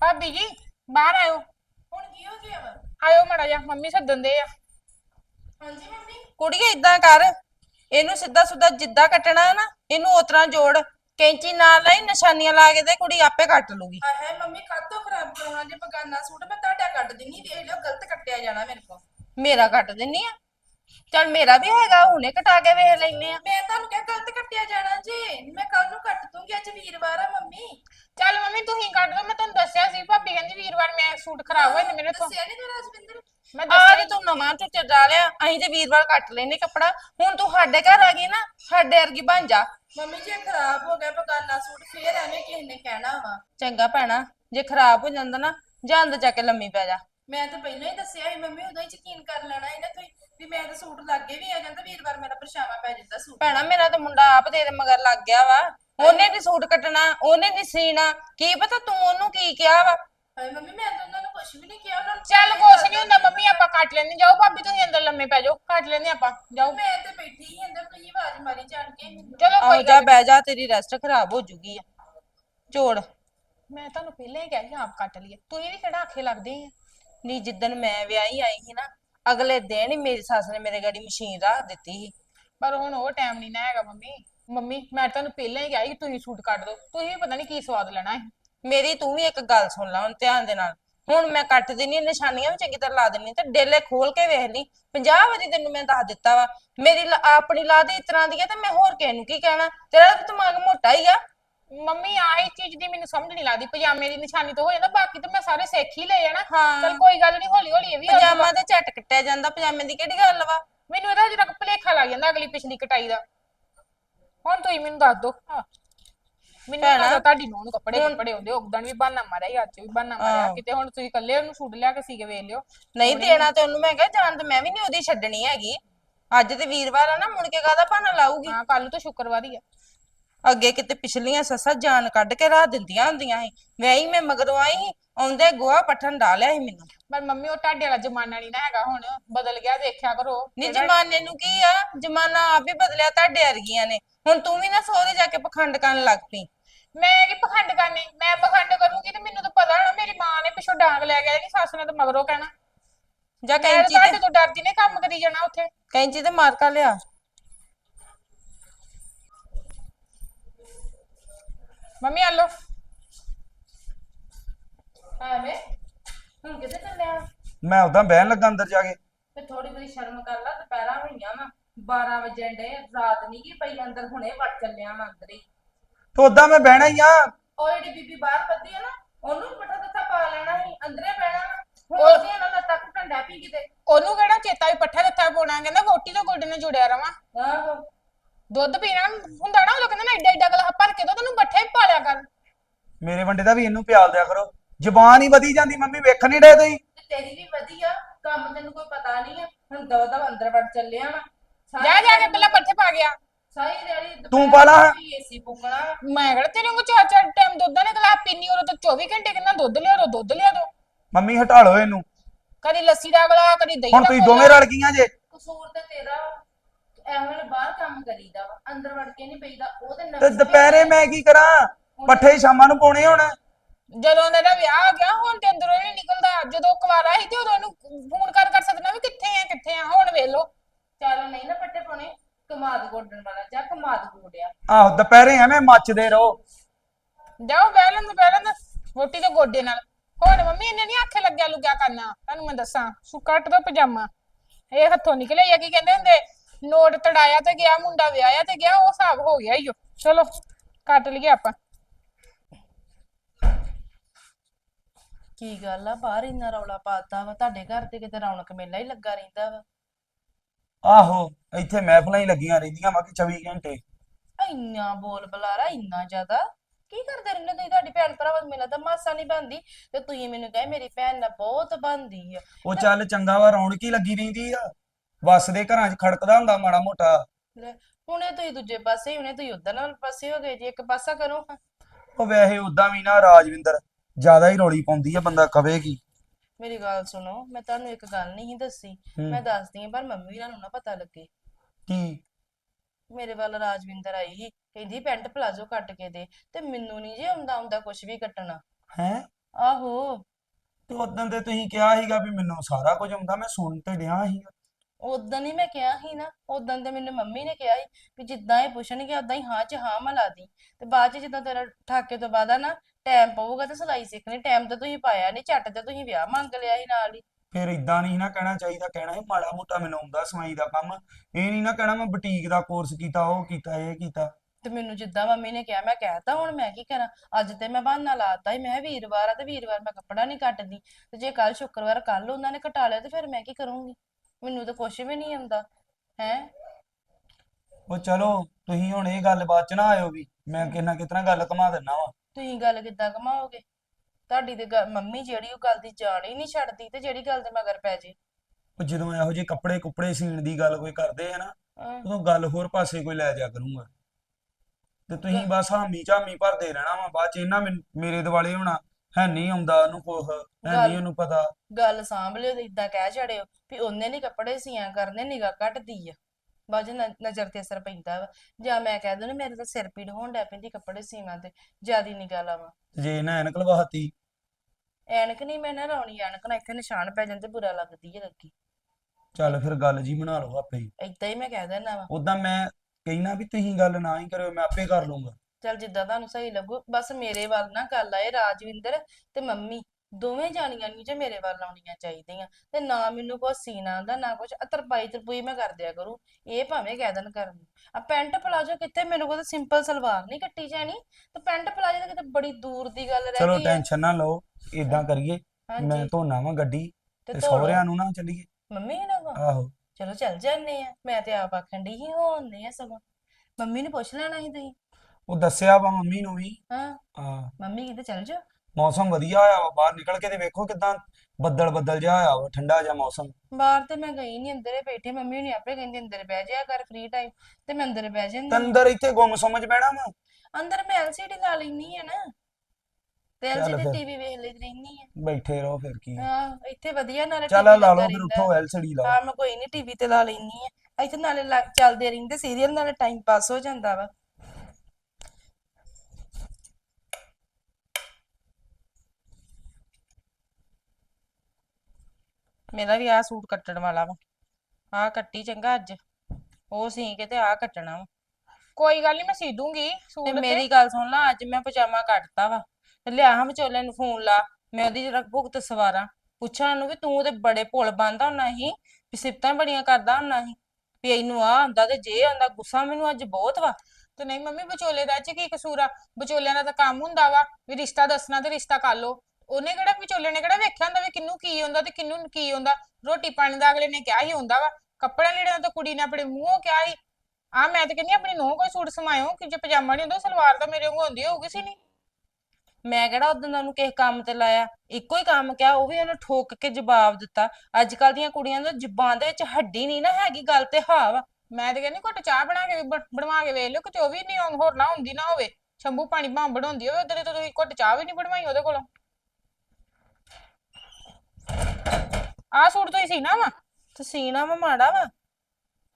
S2: ਭਾਬੀ ਜੀ ਬਾਹਰ ਆਇਓ।
S4: ਹੁਣ ਕੀ ਹੋ ਗਿਆ ਵਾ?
S2: ਆਇਓ ਮੜਾ ਜਾ ਮੰਮੀ ਸੱਦਣ ਦੇ ਆ।
S4: ਹਾਂਜੀ ਮੰਮੀ। ਕੁੜੀਏ ਇਦਾਂ ਕਰ। ਇਹਨੂੰ ਸਿੱਧਾ ਸੁੱਧਾ ਜਿੱਦਾਂ ਕੱਟਣਾ ਹੈ ਨਾ ਇਹਨੂੰ ਉਤਰਾ ਜੋੜ। ਕੈਂਚੀ ਨਾਲ ਲਾਈ ਨਿਸ਼ਾਨੀਆਂ ਲਾ ਕੇ ਦੇ ਕੁੜੀ ਆਪੇ ਕੱਟ ਲੂਗੀ।
S1: ਹੈ ਮੰਮੀ ਕਾਤੋਂ ਖਰਾਬ ਕਰਾਉਣਾ ਜੇ ਬਗਾਨਾ ਸੂਟ ਮੈਂ ਤੁਹਾਡਾ ਕੱਟ ਦਿੰਨੀ ਵੇਖ ਲਿਓ ਗਲਤ ਕੱਟਿਆ ਜਾਣਾ ਮੇਰੇ ਕੋਲ।
S4: ਮੇਰਾ ਕੱਟ ਦਿੰਨੀ ਆ। ਚੱਲ ਮੇਰਾ ਵੀ ਹੈਗਾ ਹੁਣੇ ਕਟਾ ਕੇ ਵੇਖ ਲੈਨੇ ਆ।
S1: ਮੈਂ ਤੁਹਾਨੂੰ ਕਿਹਾ ਗਲਤ ਕੱਟਿਆ ਜਾਣਾ ਜੀ। ਮੈਂ ਕੱਲ ਨੂੰ ਕੱਟ ਦੂੰਗੀ ਅੱਜ ਵੀਰਵਾਰ ਆ ਮੰਮੀ।
S2: ਚੱਲ ਮੰਮੀ ਤੁਸੀਂ ਕੱਢ ਦੋ ਮੈਂ ਤੁਹਾਨੂੰ ਦੱਸਿਆ ਸੀ ਭਾਬੀ ਕਹਿੰਦੀ ਵੀਰਵਾਰ ਮੈਂ ਸੂਟ ਖਰਾਬ ਨੇ ਮੇਰੇ ਤੋਂ।
S1: ਦੱਸਿਆ ਨਹੀਂ ਤੇ ਰਾਜਵਿੰਦਰ?
S2: ਮੈਂ ਦੱਸਿਆ
S4: ਤੇ ਤੂੰ ਨਵਾਂ ਟੁੱਟ ਡਾਲਿਆ ਅਸੀਂ ਤੇ ਵੀਰਵਾਰ ਕੱਟ ਲੈਨੇ ਕੱਪੜਾ। ਹੁਣ ਤੂੰ ਸਾਡੇ ਘਰ ਆ ਗਈ ਨਾ ਸਾਡੇ ਵਰਗੀ ਬਣ ਜਾ।
S1: ਮੰਮੀ ਜੇ ਖਰਾਬ ਹੋ ਗਿਆ ਬਗਾਨਾ ਸੂਟ ਫੇਰ ਐਵੇਂ ਕਿਸੇ ਨੇ ਕਹਿਣਾ ਵਾ।
S4: ਚੰਗਾ ਭੈਣਾ ਜੇ ਖਰਾਬ ਹੋ ਜਾਂਦਾ ਨਾ ਜਾਂਦ ਜਾ ਕੇ ਲੰਮੀ ਪੈ ਜਾ।
S1: ਮੈਂ ਤਾਂ ਪਹਿਲਾਂ ਹੀ ਦੱਸਿਆ ਸੀ ਮੰਮੀ ਉਦੋਂ ਹੀ ਯਕੀਨ ਕਰ ਲੈਣਾ ਸੀ ਨਾ ਤੁਸੀਂ। ਵੀ ਮੈਂ ਤਾਂ ਸੂਟ ਲੱਗੇ ਵੀ ਆ ਜਾਂਦਾ ਵੀਰਵਾਰ ਮੇਰਾ ਪਰਛਾਵਾਂ ਪੈ ਜਾਂਦਾ ਸੂਟ।
S4: ਭੈਣਾ ਮੇਰਾ ਤੇ ਮੁੰਡਾ ਆਪ ਤੇਰੇ ਮਗਰ ਲੱਗ ਗਿਆ ਵਾ। ਉਹਨੇ ਨੀ ਸੂਟ ਕੱਟਣਾ ਉਹਨੇ ਨੀ ਸੀਣਾ। ਕੀ ਪਤਾ ਤੂੰ ਉਹਨੂੰ ਕੀ ਕਿਹਾ ਵਾ?
S1: ਹਾਏ ਮੰਮੀ ਮੈਂ ਤਾਂ ਉਹਨਾਂ ਨੂੰ ਕੁਝ ਵੀ ਨਹੀਂ ਕਿਹਾ ਉਹਨਾਂ ਨੂੰ
S2: ਚੱਲ ਕੁਛ ਨਹੀਂ ਹੁੰਦਾ ਮੰਮੀ ਆਪਾਂ ਕੱਟ ਲੈਣੇ ਜਾਓ ਭਾਬੀ ਤੁਸੀਂ ਅੰਦਰ ਲੰਮੇ ਪੈ ਜਾਓ ਕੱਟ ਲੈਣੇ ਆਪਾਂ। ਜਾਓ।
S1: ਮੈਂ ਤੇ ਬੈਠੀ ਹੀ ਅੰਦਰ ਤੁਸੀਂ
S4: ਬਾਜ ਮਾਰੀ ਜਾਣ ਕੇ।
S2: ਚਲੋ
S1: ਜਾ
S2: ਗੱਲ।
S1: ਬਹਿ ਜਾ ਤੇਰੀ ਰੈਸਟ ਖਰਾਬ ਹੋ ਜੂਗੀ ਆ। ਝੋੜ
S2: ਮੈਂ ਤੁਹਾਨੂੰ ਪਹਿਲਾਂ ਹੀ ਕਿਹਾ ਸੀ ਆਪ ਕੱਟ ਲਈਏ। ਤੁਸੀਂ ਵੀ ਕਿਹੜਾ ਆਖੇ ਲੱਗਦੇ ਆ?
S1: ਨਹੀਂ ਜਿੱਦਣ ਮੈਂ ਵਿਆਹੀ ਆਈ ਸੀ ਨਾ ਅਗਲੇ ਦਿਨ ਹੀ ਮੇਰੀ ਸੱਸ ਨੇ ਮੇਰੇ ਗਾੜੀ ਮਸ਼ੀਨ ਰੱਖ ਦਿੱਤੀ ਸੀ।
S2: ਪਰ ਹੁਣ ਉਹ ਟਾਈਮ ਨਹੀਂ ਨਾ ਹੈਗਾ ਮੰਮੀ। ਮੰਮੀ, ਮੈਂ ਤੁਹਾਨੂੰ ਪਹਿਲਾਂ ਹੀ ਕਿਹਾ ਸੀ ਕਿ ਤੁਸੀਂ ਸੂਟ ਕੱਟ ਦਿਓ। ਤੁਸੀਂ ਪਤਾ ਨਹੀਂ ਕੀ ਸਵਾਦ ਲੈਣਾ ਹੈ
S1: ਮੇਰੀ ਤੂੰ ਵੀ ਇੱਕ ਗੱਲ ਸੁਣ ਲੈ ਹੁਣ ਧਿਆਨ ਦੇ ਨਾਲ। ਹੁਣ ਮੈਂ ਕੱਟ ਦਿੰਨੀ ਨਿਸ਼ਾਨੀਆਂ ਵੀ ਚੰਗੀ ਤਰ੍ਹਾਂ ਲਾ ਦਿੰਨੀ ਤੇ ਡੇਲੇ ਖੋਲ ਕੇ ਵੇਖ ਲਈ। 50 ਵਾਰੀ ਤੈਨੂੰ ਮੈਂ ਦੱਸ ਦਿੱਤਾ ਵਾ। ਮੇਰੀ ਲ- ਆਪਣੀ ਲਾਦ ਇਸ ਤਰ੍ਹਾਂ ਦੀ ਆ ਤੇ ਮੈਂ ਹੋਰ ਕਿਸੇ ਨੂੰ ਕੀ ਕਹਿਣਾ? ਤੇਰਾ ਤਾਂ ਦਿਮਾਗ ਮੋਟਾ ਹੀ ਆ।
S2: ਮੰਮੀ ਆਹੀ ਚੀਜ਼ ਦੀ ਮੈਨੂੰ ਸਮਝ ਨਹੀਂ ਲੱਗਦੀ। ਪਜਾਮੇ ਦੀ ਨਿਸ਼ਾਨੀ ਤੋਂ ਹੋ ਜਾਂਦਾ ਬਾਕੀ ਤਾਂ ਮੈਂ ਸਾਰੇ ਸਿੱਖ ਹੀ ਲਏ ਆ ਨਾ।
S1: ਹਾਂ।
S2: ਚਲ ਕੋਈ ਗੱਲ ਨਹੀਂ ਹੌਲੀ ਹੌਲੀ ਇਹ ਵੀ ਜਾਊਗਾ।
S1: ਪਜਾਮਾ ਤੇ ਝਟ ਕੱਟਿਆ ਜਾਂਦਾ ਪਜਾਮੇ ਦੀ ਕਿਹੜੀ ਗੱਲ ਵਾ?
S2: ਮੈਨੂੰ ਇਹਦਾ ਜਿਹੜਾ ਭੁਲੇਖਾ ਲੱਗ ਜਾਂਦਾ ਅਗਲੀ ਪਿਛਲੀ ਕਟਾਈ ਦਾ। ਹੁਣ ਤੁਸੀਂ ਮੈਨੂੰ ਦੱਸ ਦਿਓ। ਹਾਂ। ਮੈਨੂੰ
S1: ਭੈਣਾ,
S2: ਪਤਾ ਤੁਹਾਡੀ ਨੂੰਹ ਨੂੰ ਕੱਪੜੇ ਕੱਪੜੇ ਹੁੰਦੇ ਉਗਦਣ ਵੀ ਬਹਾਨਾ ਮਾਰਿਆ ਸੀ, ਅੱਜ ਵੀ ਬਹਾਨਾ ਮਾਰਿਆ।
S1: ਆਹੋ।
S2: ਕਿਤੇ ਹੁਣ ਤੁਸੀਂ ਇਕੱਲੇ ਉਹਨੂੰ ਸੂਟ ਲਿਆ ਕੇ ਸੀ ਕੇ ਵੇਖ ਲਿਓ।
S1: ਨਹੀਂ ਦੇਣਾ ਤੇ ਉਹਨੂੰ ਮੈਂ ਕਿਹਾ ਜਾਣ ਤੇ ਮੈਂ ਵੀ ਨਹੀਂ ਉਹਦੀ ਛੱਡਣੀ ਹੈਗੀ। ਅੱਜ ਤੇ ਵੀਰਵਾਰ ਆ ਨਾ ਮੁੜ ਕੇ ਕਾਹਦਾ ਬਹਾਨਾ ਲਾਊਗੀ?
S2: ਹਾਂ ਕੱਲ ਨੂੰ ਤਾਂ ਸ਼ੁੱਕਰਵਾਰ ਹੀ ਆ।
S1: ਅੱਗੇ ਕਿਤੇ ਪਿਛਲੀਆਂ ਸੱਸਾਂ ਜਾਨ ਕੱਢ ਕੇ ਰਾਹ ਦਿੰਦੀਆਂ ਹੁੰਦੀਆਂ ਸੀ। ਵਿਆਹੀ ਮੈਂ ਮਗਰੋਂ ਆਈ ਸੀ ਆਉਂਦੇ ਗੋਹਾ ਪੱਠਣ ਡਾਲਿਆ ਸੀ ਮੈਨੂੰ।
S2: ਪਰ ਮੰਮੀ ਉਹ ਤੁਹਾਡੇ ਵਾਲਾ ਜ਼ਮਾਨਾ ਨਹੀਂ ਨਾ ਹੈਗਾ ਹੁਣ। ਬਦਲ ਗਿਆ ਦੇਖਿਆ ਕਰੋ।
S1: ਨੀ ਜਮਾਨੇ ਨੂੰ ਕੀ ਆ? ਜਮਾਨਾ ਆਪ ਹੀ ਬਦਲਿਆ ਤੁਹਾਡੇ ਵਰਗੀਆਂ ਨੇ। ਹੁਣ ਤੂੰ ਵੀ ਨਾ ਸਹੁਰੇ ਜਾ ਕੇ ਪਖੰਡ ਕਰਨ ਲੱਗ ਪਈ।
S2: ਮੈਂ ਕੀ ਪਖੰਡ ਕਰਨੀ? ਮੈਂ ਪਖੰਡ ਕਰੂੰਗੀ ਤੇ ਮੈਨੂੰ ਤਾਂ ਪਤਾ ਹੋਣਾ ਮੇਰੀ ਮਾਂ ਨੇ ਪਿੱਛੋਂ ਡਾਂਗ ਲੈ ਗਿਆ ਨਹੀਂ ਸੱਸ ਨੇ ਤਾਂ ਮਗਰੋਂ ਕਹਿਣਾ।
S1: ਜਾ
S2: ਮੈਂ
S1: ਕੈਂਚੀ
S2: ਤੁਹਾਡੇ
S1: ਤੇ
S2: ਤੋਂ ਡਰਦੀ ਨੇ ਕੰਮ ਕਰੀ ਜਾਣਾ ਉੱਥੇ।
S1: ਕੈਂਚੀ ਤੇ ਮਾਰਕਾ ਲਿਆ।
S2: ਮੰਮੀ ਆ
S4: ਐਵੇਂ ਹੁਣ ਕਿੱਥੇ ਚੱਲਿਆ
S3: ਮੈਂ ਉਦਾਂ ਬਹਿਣ ਲੱਗਾ ਅੰਦਰ ਜਾ ਕੇ।
S4: ਤੇ ਥੋੜੀ ਬੜੀ ਸ਼ਰਮ ਕਰ ਲਾ ਦੁਪਹਿਰਾਂ ਹੋਈਆਂ ਵਾ। 12 ਵਜੇ ਡੇ ਰਾਤ ਨਹੀਂ ਕੀ ਪਈ ਅੰਦਰ ਹੁਣੇ ਵੜ ਚੱਲਿਆ ਮੈਂ ਅੰਦਰ ਹੀ।
S3: ਤੇ ਉਦਾਂ ਮੈਂ ਬਹਿਣਾ ਹੀ ਆ।
S4: ਉਹ ਜਿਹੜੀ ਬੀਬੀ ਬਾਹਰ ਬੱਦੀ ਆ ਨਾ ਉਹਨੂੰ ਵੀ ਪੱਠਾ ਦਿੱਤਾ ਪਾ ਲੈਣਾ ਸੀ ਅੰਦਰੇ ਬਹਿਣਾ ਵਾ। ਹੁਣ ਉਹਦੀਆਂ ਨਾਲ ਲੱਤਾਂ ਪਈ ਕਿਤੇ।
S2: ਉਹਨੂੰ ਕਿਹੜਾ ਚੇਤਾ ਵੀ ਪੱਠਾ ਦਿੱਤਾ ਪਾਉਣਾ ਕਹਿੰਦਾ ਵੋਟੀ ਤੋਂ ਗੋਡੇ ਨਾਲ ਜੁੜਿਆ ਰਵਾਂ।
S4: ਆਹੋ।
S2: ਦੁੱਧ ਪੀਣਾ ਹੁੰਦਾ ਨਾ ਉਹ ਕਹਿੰਦਾ ਨਾ ਏਡਾ ਏਡਾ ਗਲਾ ਭਰ ਕੇ ਦੋ ਤੈਨੂੰ ਬੱਠੇ ਹੀ ਪਾਲਿਆ ਕਰ।
S3: ਮੇਰੇ ਵੰਡੇ ਦਾ ਵੀ ਇਹਨੂੰ ਪਿਆਲ ਦਿਆ ਕਰੋ। ਜ਼ਬਾਨ ਹੀ ਵਧੀ ਜਾਂਦੀ ਮੰਮੀ ਵੇਖ ਨਹੀਂ ਡੇ ਤੁਸੀਂ?
S4: ਤੇ ਤੇਰੀ ਵੀ ਵਧੀਆ ਕੰਮ ਤੈਨੂੰ ਕੋਈ ਪਤਾ ਨਹੀਂ ਆ। ਹੁਣ ਦਵਾ ਦਵਾ ਅੰਦਰ ਵੜ ਚੱਲਿਆ ਵਾ।
S2: ਜਾ ਜਾ ਕੇ ਪਹਿਲਾਂ ਪੱਠੇ ਪਾ ਗਿਆ।
S4: ਸਾਰੀ ਦਿਹਾੜੀ
S3: ਤੂੰ ਪਾ ਲਾ।
S4: ਏਸੀ ਫੂਕਣਾ।
S2: ਮੈਂ ਕਿਹੜਾ ਤੇਰੇ ਨੂੰ ਚਾਰ ਚਾਰ ਟਾਈਮ ਦੁੱਧ ਨੇ ਗਲਾ ਪੀਣੀ ਉਹ ਤਾਂ 24 ਘੰਟੇ ਕਿੰਨਾ ਦੁੱਧ ਲਿਆ ਦੋ ਦੁੱਧ ਲਿਆ ਦੋ
S3: ਮੰਮੀ ਹਟਾ ਲਓ ਇਹਨੂੰ।
S2: ਕਦੀ ਲੱਸੀ ਦਾ ਗਲਾ ਕਦੀ ਦਹੀਂ
S3: ਹੁਣ
S2: ਦਾ
S3: ਤੁਸੀਂ। ਦੋਵੇਂ ਰਲ ਗਈਆਂ ਜੇ।
S4: ਕਸੂਰ ਤੇ ਤੇਰਾ ਵਾ। ਐਵੇਂ ਵੇਲੇ ਬਾਹਰ ਕੰਮ ਕਰੀਦਾ ਵਾ ਅੰਦਰ ਵੜ ਕੇ ਨਹੀਂ ਪਈਦਾ ਉਹਦੇ
S3: ਤੇ ਦੁਪਹਿਰੇ ਮੈਂ ਕੀ ਕਰਾਂ? ਪੱਠੇ ਸ਼ਾਮਾਂ ਨੂੰ ਪਾਉਣੇ ਹੁਣ।
S2: ਜਦੋਂ ਉਹਦਾ ਵਿਆਹ ਹੋ ਗਿਆ ਹੁਣ ਤੇ ਅੰਦਰੋਂ ਨਹੀਂ ਨਿਕਲਦਾ। ਜਦੋਂ ਕੁਵਾਰਾ ਸੀ ਤੇ ਉਦੋਂ ਉਹਨੂੰ ਫੋਨ ਕਰ ਕਰ ਸਕਦਾ ਵੀ ਕਿੱਥੇ ਆ ਕਿੱਥੇ ਆ ਹੁਣ ਵੇਖ ਲੋ
S4: ਚੱਲ ਨਹੀਂ ਨਾ ਪੱਟੇ ਪਾਉਣੇ ਕਮਾਦ ਗੋਡਣ ਵਾਲਾ ਜਾਂ ਕਮਾਦ ਗੋਡਿਆ।
S3: ਆਹੋ ਦੁਪਹਿਰੇ ਐਵੇਂ ਮੱਚਦੇ ਰਹੋ।
S2: ਜਾਓ ਬਹਿ ਲੈਂਦੇ ਰੋਟੀ ਤੇ ਗੋਡੇ ਨਾਲ। ਹੁਣ ਮੰਮੀ ਇਹਨੇ ਨਹੀਂ ਆਖੇ ਲੱਗਿਆ ਲੁਗਿਆ ਕਰਨਾ। ਤੁਹਾਨੂੰ ਮੈਂ ਦੱਸਾਂ ਸੂ ਕੱਟ ਦੋ ਪਜਾਮਾ। ਇਹ ਹੱਥੋਂ ਨਿਕਲੇ ਆ ਕੀ ਕਹਿੰਦੇ ਹੁੰਦੇ? ਨੋਟ ਤੜਾਇਆ ਤੇ ਗਿਆ ਮੁੰਡਾ ਵਿਆਹਿਆ ਤੇ ਗਿਆ ਉਹ ਹਿਸਾਬ ਹੋ ਗਿਆ ਈਓ ਚਲੋ ਕੱਟ ਲਈਏ ਆਪਾਂ।
S1: ਕੀ ਗੱਲ ਆ? ਬਾਹਰ ਇੰਨਾ ਰੌਲਾ ਪਾਤਾ ਵਾ ਤੁਹਾਡੇ ਘਰ ਤੇ ਕਿਤੇ ਰੌਣਕ ਮੇਲਾ ਹੀ ਲੱਗਾ ਰਹਿੰਦਾ ਵਾ।
S3: ਆਹੋ ਇੱਥੇ ਮਹਿਫਲਾਂ ਹੀ ਲੱਗੀਆਂ ਰਹਿੰਦੀਆਂ ਵਾ ਕਿ 24 ਘੰਟੇ।
S1: ਇੰਨਾ ਬੋਲ ਬੁਲਾਰਾ ਇੰਨਾ ਜ਼ਿਆਦਾ। ਕੀ ਕਰਦੇ ਰਹਿੰਦੇ ਤੁਸੀਂ? ਤੁਹਾਡੀ ਭੈਣ ਭਰਾਵਾਂ ਨੂੰ ਮਿਲਦਾ ਮਾਸਾ ਨਹੀਂ ਬੰਦੀ ਤੇ ਤੁਸੀਂ ਮੈਨੂੰ ਕਹੇ ਮੇਰੀ ਭੈਣ ਨਾਲ ਬਹੁਤ ਬੰਦੀ ਆ।
S3: ਉਹ ਚੱਲ ਚੰਗਾ ਵਾ ਰੌਣਕ ਹੀ ਲੱਗੀ ਰਹਿੰਦੀ ਆ। ਵਸਦੇ ਘਰਾਂ 'ਚ ਖੜਕਦਾ ਹੁੰਦਾ ਮਾੜਾ ਮੋਟਾ।
S1: ਲੈ, ਹੁਣੇ ਤੁਸੀਂ ਦੂਜੇ ਪਾਸੇ ਹੁਣੇ ਤੁਸੀਂ ਉਧਰ ਨਾਲ ਪਾਸੇ ਹੋ ਗਏ ਜੀ ਇੱਕ ਪਾਸਾ ਕਰੋ। ਹਾਂ।
S3: ਉਹ ਵੈਸੇ ਉਦਾਂ ਵੀ ਨਾ ਰਾਜਵਿੰਦਰ ਜ਼ਿਆਦਾ ਹੀ ਰੌਲੀ ਪਾਉਂਦੀ ਆ ਬੰਦਾ ਕਵੇ ਕੀ।
S1: ਮੇਰੀ ਗੱਲ ਸੁਣੋ ਮੈਂ ਤੁਹਾਨੂੰ ਇੱਕ ਗੱਲ ਨਹੀਂ ਸੀ ਦੱਸੀ
S3: ਹੂੰ।
S1: ਮੈਂ ਦੱਸਦੀ ਹਾਂ ਪਰ ਮੰਮੀ ਨਾਲ ਨੂੰ ਨਾ ਪਤਾ ਲੱਗੇ।
S3: ਕੀ?
S1: ਮੇਰੇ ਵੱਲ ਰਾਜਵਿੰਦਰ ਆਈ ਸੀ ਕਹਿੰਦੀ ਪੈਂਟ ਪਲਾਜ਼ੋ ਕੱਟ ਕੇ ਦੇ ਤੇ ਮੈਨੂੰ ਨਹੀਂ ਜੇ ਆਉਂਦਾ ਆਉਂਦਾ ਕੁਝ ਵੀ ਕੱਟਣਾ।
S3: ਹੈ?
S1: ਆਹੋ।
S3: ਤੇ ਉਦੋਂ ਤੇ ਤੁਸੀਂ ਕਿਹਾ ਸੀਗਾ ਵੀ ਮੈਨੂੰ ਸਾਰਾ ਕੁਝ ਆਉਂਦਾ ਮੈਂ ਸੁਣ ਤੇ ਡਿਆ ਸੀਗਾ
S1: ਉਦੋਂ ਹੀ ਮੈਂ ਕਿਹਾ ਸੀ ਨਾ ਉਦੋਂ ਤੇ ਮੈਨੂੰ ਮੰਮੀ ਨੇ ਕਿਹਾ ਸੀ ਵੀ ਜਿੱਦਾਂ ਇਹ ਪੁੱਛਣਗੇ ਉਦਾਂ ਹੀ ਹਾਂ ਚ ਹਾਂ ਮਿਲਾ ਦੀ। ਤੇ ਬਾਅਦ ਚ ਜਿੱਦਾਂ ਤੇਰਾ ਠਾਕੇ ਤੋਂ ਬਾਅਦ ਆ ਨਾ ਟਾਈਮ ਪਊਗਾ ਤੇ ਸਿਲਾਈ ਸਿੱਖਣੀ ਟਾਈਮ ਤੇ ਤੁਸੀਂ ਪਾਇਆ ਨਹੀਂ ਝੱਟ ਤੇ ਤੁਸੀਂ ਵਿਆਹ ਮੰਗ ਲਿਆ ਸੀ ਨਾਲ ਹੀ।
S3: ਫਿਰ ਇਦਾਂ ਨਹੀਂ ਨਾ ਕਹਿਣਾ ਚਾਹੀਦਾ ਕਹਿਣਾ ਹੈ ਮਾੜਾ ਮੋਟਾ ਮੈਨੂੰ ਆਉਂਦਾ ਸਵਾਈ ਦਾ ਕੰਮ। ਇਹ ਨਹੀਂ ਨਾ ਕਹਿਣਾ ਮੈਂ ਬੁਟੀਕ ਦਾ ਕੋਰਸ ਕੀਤਾ ਉਹ ਕੀਤਾ ਇਹ ਕੀਤਾ।
S1: ਤੇ ਮੈਨੂੰ ਜਿੱਦਾਂ ਮੰਮੀ ਨੇ ਕਿਹਾ ਮੈਂ ਕਹਿਤਾ ਹੁਣ ਮੈਂ ਕੀ ਕਰਾਂ ਅੱਜ ਤੇ ਮੈਂ ਬਹਾਨਾ ਲਾਤਾ ਸੀ ਮੈਂ ਕਿਹਾ ਵੀਰਵਾਰ ਆ ਤੇ ਵੀਰਵਾਰ ਮੈਂ ਕੱਪੜਾ ਨਹੀਂ ਕੱਟਦੀ। ਤੇ ਜੇ ਕੱਲ ਸ਼ੁੱਕਰਵਾਰ ਕੱਲ ਉਹਨਾਂ ਨੇ ਕਟਾ ਲਿਆ ਤੇ ਫਿਰ ਮੈਂ ਕੀ ਕਰੂੰਗੀ? ਮੈਨੂੰ ਤਾਂ ਕੁਝ ਵੀ ਨਹੀਂ ਆਉਂਦਾ ਹੈ?
S3: ਉਹ ਚਲੋ ਤੁਸੀਂ ਹੁਣ ਇਹ ਗੱਲ ਬਾਅਦ ਚ ਨਾ ਆਇਓ ਵੀ ਮੈਂ ਕਿੰਨਾ ਕਿਤਨਾ ਗੱਲ ਘੁਮਾ ਦਿੰਨਾ ਵਾ।
S1: ਤੁਸੀਂ ਗੱਲ ਕਿੱਦਾਂ ਕਮਾਓਗੇ ਤੁਹਾਡੀ ਤੇ ਗੱਲ- ਮੰਮੀ ਜਿਹੜੀ ਉਹ ਗੱਲ ਦੀ ਜਾਣ ਹੀ ਨਹੀਂ ਛੱਡਦੀ ਤੇ ਜਿਹੜੀ ਗੱਲ ਦੇ ਮਗਰ ਪੈ ਜੇ।
S3: ਉਹ ਜਦੋਂ ਇਹੋ ਜਿਹੇ ਕੱਪੜੇ ਕੁੱਪੜੇ ਸੀਣ ਦੀ ਗੱਲ ਕੋਈ ਕਰਦੇ ਆ ਨਾ
S1: ਹਾਂ।
S3: ਉਦੋਂ ਗੱਲ ਹੋਰ ਪਾਸੇ ਕੋਈ ਲੈ ਜਾ ਕਰੂੰਗਾ। ਤੇ ਤੁਸੀਂ ਬਸ ਹਾਮੀ ਝਾਮੀ ਭਰਦੇ ਰਹਿਣਾ ਵਾ ਬਾਅਦ ਚ ਇਹਨਾਂ ਮੈਨ- ਮੇਰੇ ਦਿਵਾਲੇ ਹੋਣਾ। ਹੈ ਨਹੀਂ ਆਉਂਦਾ ਉਹਨੂੰ ਕੁਛ ਹੈ
S1: ਗੱਲ-
S3: ਨਹੀਂ ਉਹਨੂੰ ਪਤਾ।
S1: ਗੱਲ ਸਾਂਭ ਲਿਓ ਤੇ ਇਦਾਂ ਕਹਿ ਛੜਿਓ ਵੀ ਉਹਨੇ ਨਹੀਂ ਕੱਪੜੇ ਸੀਆਂ ਕਰਨੇ ਨਿਗਾ ਘਟਦੀ ਆ।
S4: ਬਾਅਦ 'ਚ ਨ- ਨਜ਼ਰ ਤੇ ਅਸਰ ਪੈਂਦਾ ਵਾ। ਜਾਂ ਮੈਂ ਕਹਿ ਦੂੰ ਮੇਰੇ ਤਾਂ ਸਿਰ ਪੀੜ ਹੋਣ ਡੈ ਪੈਂਦੀ ਕੱਪੜੇ ਸੀਵਾਂ ਤੇ ਜਿਆਦੀ ਨਿਗਾਹ ਲਾਵਾਂ।
S3: ਜੇ ਨਾ ਐਨਕ ਲਵਾਤੀ।
S4: ਐਨਕ ਨਹੀਂ ਮੈਂ ਨਾ ਲਾਉਣੀ ਐਨਕ ਨਾਲ ਇੱਥੇ ਨਿਸ਼ਾਨ ਪੈ ਜਾਂਦੇ ਬੁਰਾ ਲੱਗਦੀ ਹੈ ਲੱਗੀ।
S3: ਚੱਲ ਫਿਰ ਗੱਲ ਜੀ ਬਣਾ ਲਓ ਆਪੇ ਹੀ।
S4: ਏਦਾਂ ਹੀ ਮੈਂ ਕਹਿ ਦੇਣਾ ਵਾ।
S3: ਉਦਾਂ ਮੈਂ ਕਹਿਣਾ ਵੀ ਤੁਸੀਂ ਗੱਲ ਨਾ ਹੀ ਕਰਿਓ ਮੈਂ ਆਪੇ ਕਰ ਲੂੰਗਾ।
S4: ਚੱਲ ਜਿੱਦਾਂ ਤੁਹਾਨੂੰ ਸਹੀ ਲੱਗੂ ਬਸ ਮੇਰੇ ਵੱਲ ਨਾ ਗੱਲ ਆਏ ਰਾਜਵਿੰਦਰ ਤੇ ਮੰਮੀ ਦੋਵੇਂ ਜਾਣੀਆਂ ਨਹੀਂ ਜੇ ਮੇਰੇ ਵੱਲ ਆਉਣੀਆਂ ਚਾਹੀਦੀਆਂ ਤੇ ਨਾ ਮੈਨੂੰ ਕੁਛ ਸੀਨਾ ਆਉਂਦਾ ਨਾ ਕੁਛ ਤਰਪਾਈ ਤਰਪੂਈ ਮੈਂ ਕਰ ਦਿਆ ਕਰੂੰ ਇਹ ਭਾਵੇਂ ਕਹਿ ਦੇਣ ਕਰਨ ਆ ਪੈਂਟ ਪਲਾਜੋ ਕਿੱਥੇ ਮੈਨੂੰ ਕੋਲ ਸਿੰਪਲ ਸਲਵਾਰ ਨਹੀਂ ਕੱਟੀ ਜਾਣੀ ਤੇ ਪੈਂਟ ਪਲਾਜੋ ਤਾਂ ਕਿਤੇ ਬੜੀ ਦੂਰ ਦੀ ਗੱਲ ਰਹਿ
S3: ਚਲੋ
S4: ਗਈ ਹੈ
S3: ਟੈਨਸ਼ਨ ਨਾ ਲਓ ਇਦਾਂ ਕਰੀਏ ਮੈਂ
S4: ਹਾਂਜੀ
S3: ਧੋਣਾ ਵਾ ਗੱਡੀ
S4: ਤੇ ਧੋ ਲਓ।
S3: ਸਹੁਰਿਆਂ ਨੂੰ ਨਾ ਚੱਲੀਏ।
S4: ਮੰਮੀ ਇਹਨਾਂ ਕੋ
S3: ਆਹੋ।
S4: ਚਲੋ ਚੱਲ ਜਾਂਦੇ ਆ ਮੈਂ ਤੇ ਆਪ ਆਖਣ ਡਈ ਸੀ ਹੋਣੇ ਆ ਸਗੋਂ। ਮੰਮੀ ਨੂੰ ਪੁੱਛ ਲੈਣਾ ਸੀ ਤੁਸੀਂ?
S3: ਉਹ ਦੱਸਿਆ ਵਾ ਮੰਮੀ ਨੂੰ ਵੀ।
S4: ਹਾਂ।
S3: ਹਾਂ।
S4: ਮੰਮੀ ਕਿਤੇ ਚੱਲ ਜਾ
S3: ਮੌਸਮ ਵਧੀਆ ਹੋਇਆ ਵਾ ਬਾਹਰ ਨਿਕਲ ਕੇ ਤੇ ਵੇਖੋ ਕਿਦਾਂ ਬੱਦਲ ਬੱਦਲ ਜਿਹਾ ਹੋਇਆ ਵਾ ਠੰਡਾ ਜਿਹਾ ਮੌਸਮ।
S4: ਬਾਹਰ ਤੇ ਮੈਂ ਗਈ ਨਹੀਂ ਅੰਦਰੇ ਬੈਠੇ ਮੰਮੀ ਹੁਣੀ ਆਪੇ ਕਹਿੰਦੀ ਅੰਦਰ ਬਹਿ ਜਾ ਕਰ ਫ੍ਰੀ ਟਾਈਮ ਤੇ ਮੈਂ ਅੰਦਰ ਬਹਿ ਜਾਂਦੀ
S3: ਤੇ ਅੰਦਰ ਇੱਥੇ ਗੁੰਮ ਸਮਝ ਬਹਿਣਾ ਵਾ?
S4: ਅੰਦਰ ਮੈਂ ਐਲਸੀਡੀ ਲਾ ਲੈਣੀ ਆ ਨਾ ਤੇ
S3: ਚੱਲ
S4: ਐਲਸੀਡੀ
S3: ਫਿਰ।
S4: ਟੀਵੀ ਵੇਖ ਲੈਂਦੀ ਰਹਿਨੀ ਆ।
S3: ਬੈਠੇ ਰਹੋ ਫਿਰ ਕੀ।
S4: ਹਾਂ ਇੱਥੇ ਵਧੀਆ ਨਾਲੇ
S3: ਚੱਲ
S4: TV
S3: ਲਾ
S4: ਲੱਗਾ
S3: ਲਓ ਫਿਰ
S4: ਰਹਿੰਦਾ।
S3: ਉੱਠੋ ਐਲਸੀਡੀ ਲਾਓ।
S4: ਹਾਂ ਮੈਂ ਕੋਈ ਨਹੀਂ ਟੀਵੀ ਤੇ ਲਾ ਲੈਣੀ ਆ। ਇੱਥੇ ਨਾਲੇ ਚੱਲਦੇ ਰਹਿੰਦੇ ਸੀਰੀਅਲ ਨਾਲੇ ਟਾਈਮ ਪਾਸ ਹੋ ਜਾਂਦਾ ਵਾ। ਮੇਰਾ ਵੀ ਆਹ ਸੂਟ ਕੱਟਣ ਵਾਲਾ ਵਾ। ਆਹ ਕੱਟੀ ਚੰਗਾ ਅੱਜ। ਉਹ ਸੀ ਕੇ ਤੇ ਆਹ ਕੱਟਣਾ ਵਾ।
S2: ਕੋਈ ਗੱਲ ਨਹੀਂ ਮੈਂ ਸੀ ਦੂੰਗੀ ਸੂਟ ਤੇ
S4: ਮੇਰੀ ਗੱਲ ਸੁਣ ਲਾ ਅੱਜ ਮੈਂ ਪਜਾਮਾ ਕੱਟਤਾ ਵਾ। ਤੇ ਲਿਆ ਹਾਂ ਵਿਚੋਲੇ ਨੂੰ ਫੋਨ ਲਾ। ਮੈਂ ਉਹਦੀ ਜਰਾ ਭੁਗਤ ਸਵਾਰਾਂ। ਪੁੱਛਾਂ ਉਹਨੂੰ ਵੀ ਤੂੰ ਤੇ ਬੜੇ ਪੁਲ ਬੰਦਾ ਹੁੰਨਾ ਸੀ ਵੀ ਸਿਫਤਾਂ ਬੜੀਆਂ ਕਰਦਾ ਹੁੰਨਾ ਸੀ ਵੀ ਇਹਨੂੰ ਆ ਹੁੰਦਾ ਤੇ ਜੇ ਆਉਂਦਾ ਗੁੱਸਾ ਮੈਨੂੰ ਅੱਜ ਬਹੁਤ ਵਾ।
S2: ਤੇ ਨਹੀਂ ਮੰਮੀ ਵਿਚੋਲੇ ਦਾ ਚ ਕੀ ਕਸੂਰ ਆ? ਵਿਚੋਲਿਆਂ ਦਾ ਤਾਂ ਕੰਮ ਹੁੰਦਾ ਵਾ ਵੀ ਰਿਸ਼ਤਾ ਦੱਸਣਾ ਤੇ ਰਿਸ਼ਤਾ ਕਰ ਲੋ ਉਹਨੇ ਕਿਹੜਾ ਵਿਚੋਲੇ ਨੇ ਕਿਹੜਾ ਵੇਖਿਆ ਹੁੰਦਾ ਵੀ ਕਿੰਨੂੰ ਕੀ ਹੁੰਦਾ ਤੇ ਕਿੰਨੂੰ ਕੀ ਹੁੰਦਾ? ਰੋਟੀ ਪਾਣੀ ਦਾ ਅਗਲੇ ਨੇ ਕਿਹਾ ਹੀ ਹੁੰਦਾ ਵਾ। ਕੱਪੜਿਆਂ ਲੀੜਿਆਂ ਦਾ ਤਾਂ ਕੁੜੀ ਨੇ ਆਪਣੇ ਮੂੰਹੋਂ ਕਿਹਾ ਹੀ। ਆ ਮੈਂ ਤਾਂ ਕਹਿੰਦੀ ਆਪਣੀ ਨੂੰਹ ਕੋਈ ਸੂਟ ਸਮਾਇਓ ਕਿ ਜੇ ਪਜਾਮਾ ਨਹੀਂ ਹੁੰਦਾ ਸਲਵਾਰ ਤਾਂ ਮੇਰੇ ਵਾਂਗੂ ਹੁੰਦੀ ਹੋਊਗੀ ਸੀ ਨਹੀਂ
S4: ਮੈਂ ਕਿਹੜਾ ਉਦੋਂ ਉਹਨੂੰ ਕਿਸੇ ਕੰਮ ਤੇ ਲਾਇਆ। ਇੱਕੋ ਹੀ ਕੰਮ ਕਿਹਾ ਉਹ ਵੀ ਉਹਨੇ ਠੋਕ ਕੇ ਜਵਾਬ ਦਿੱਤਾ। ਅੱਜ ਕੱਲ ਦੀਆਂ ਕੁੜੀਆਂ ਦਾ ਜ਼ੁਬਾਨ ਦੇ ਵਿੱਚ ਹੱਡੀ ਨਹੀਂ ਨਾ ਹੈਗੀ ਗੱਲ ਤੇ ਹਾਂ ਵਾ।
S2: ਮੈਂ ਤਾਂ ਕਹਿੰਦੀ ਘੁੱਟ ਚਾਹ ਬਣਾ ਕੇ ਵੀ ਬ- ਬਣਵਾ ਕੇ ਵੇਖ ਲਿਓ ਕਿ ਉਹ ਵੀ ਨਹੀਂ ਹੋਰ ਨਾ ਹੁੰਦੀ ਨਾ ਹੋਵੇ। ਸ਼ੰਭੂ ਪਾਣੀ ਭਾਂ ਬਣਾਉਂਦੀ ਹੋਵੇ ਉਧਰ ਤਾਂ ਤੁਸੀਂ ਘੁੱਟ ਚਾਹ ਵੀ ਨਹੀਂ ਬਣਵਾਈ ਉਹਦੇ ਕੋਲੋਂ। ਆਹ ਸੂਟ ਤੁਸੀਂ ਸੀ ਨਾ ਵਾ?
S4: ਤੇ ਸੀਨਾ ਵਾ ਮਾੜਾ ਵਾ।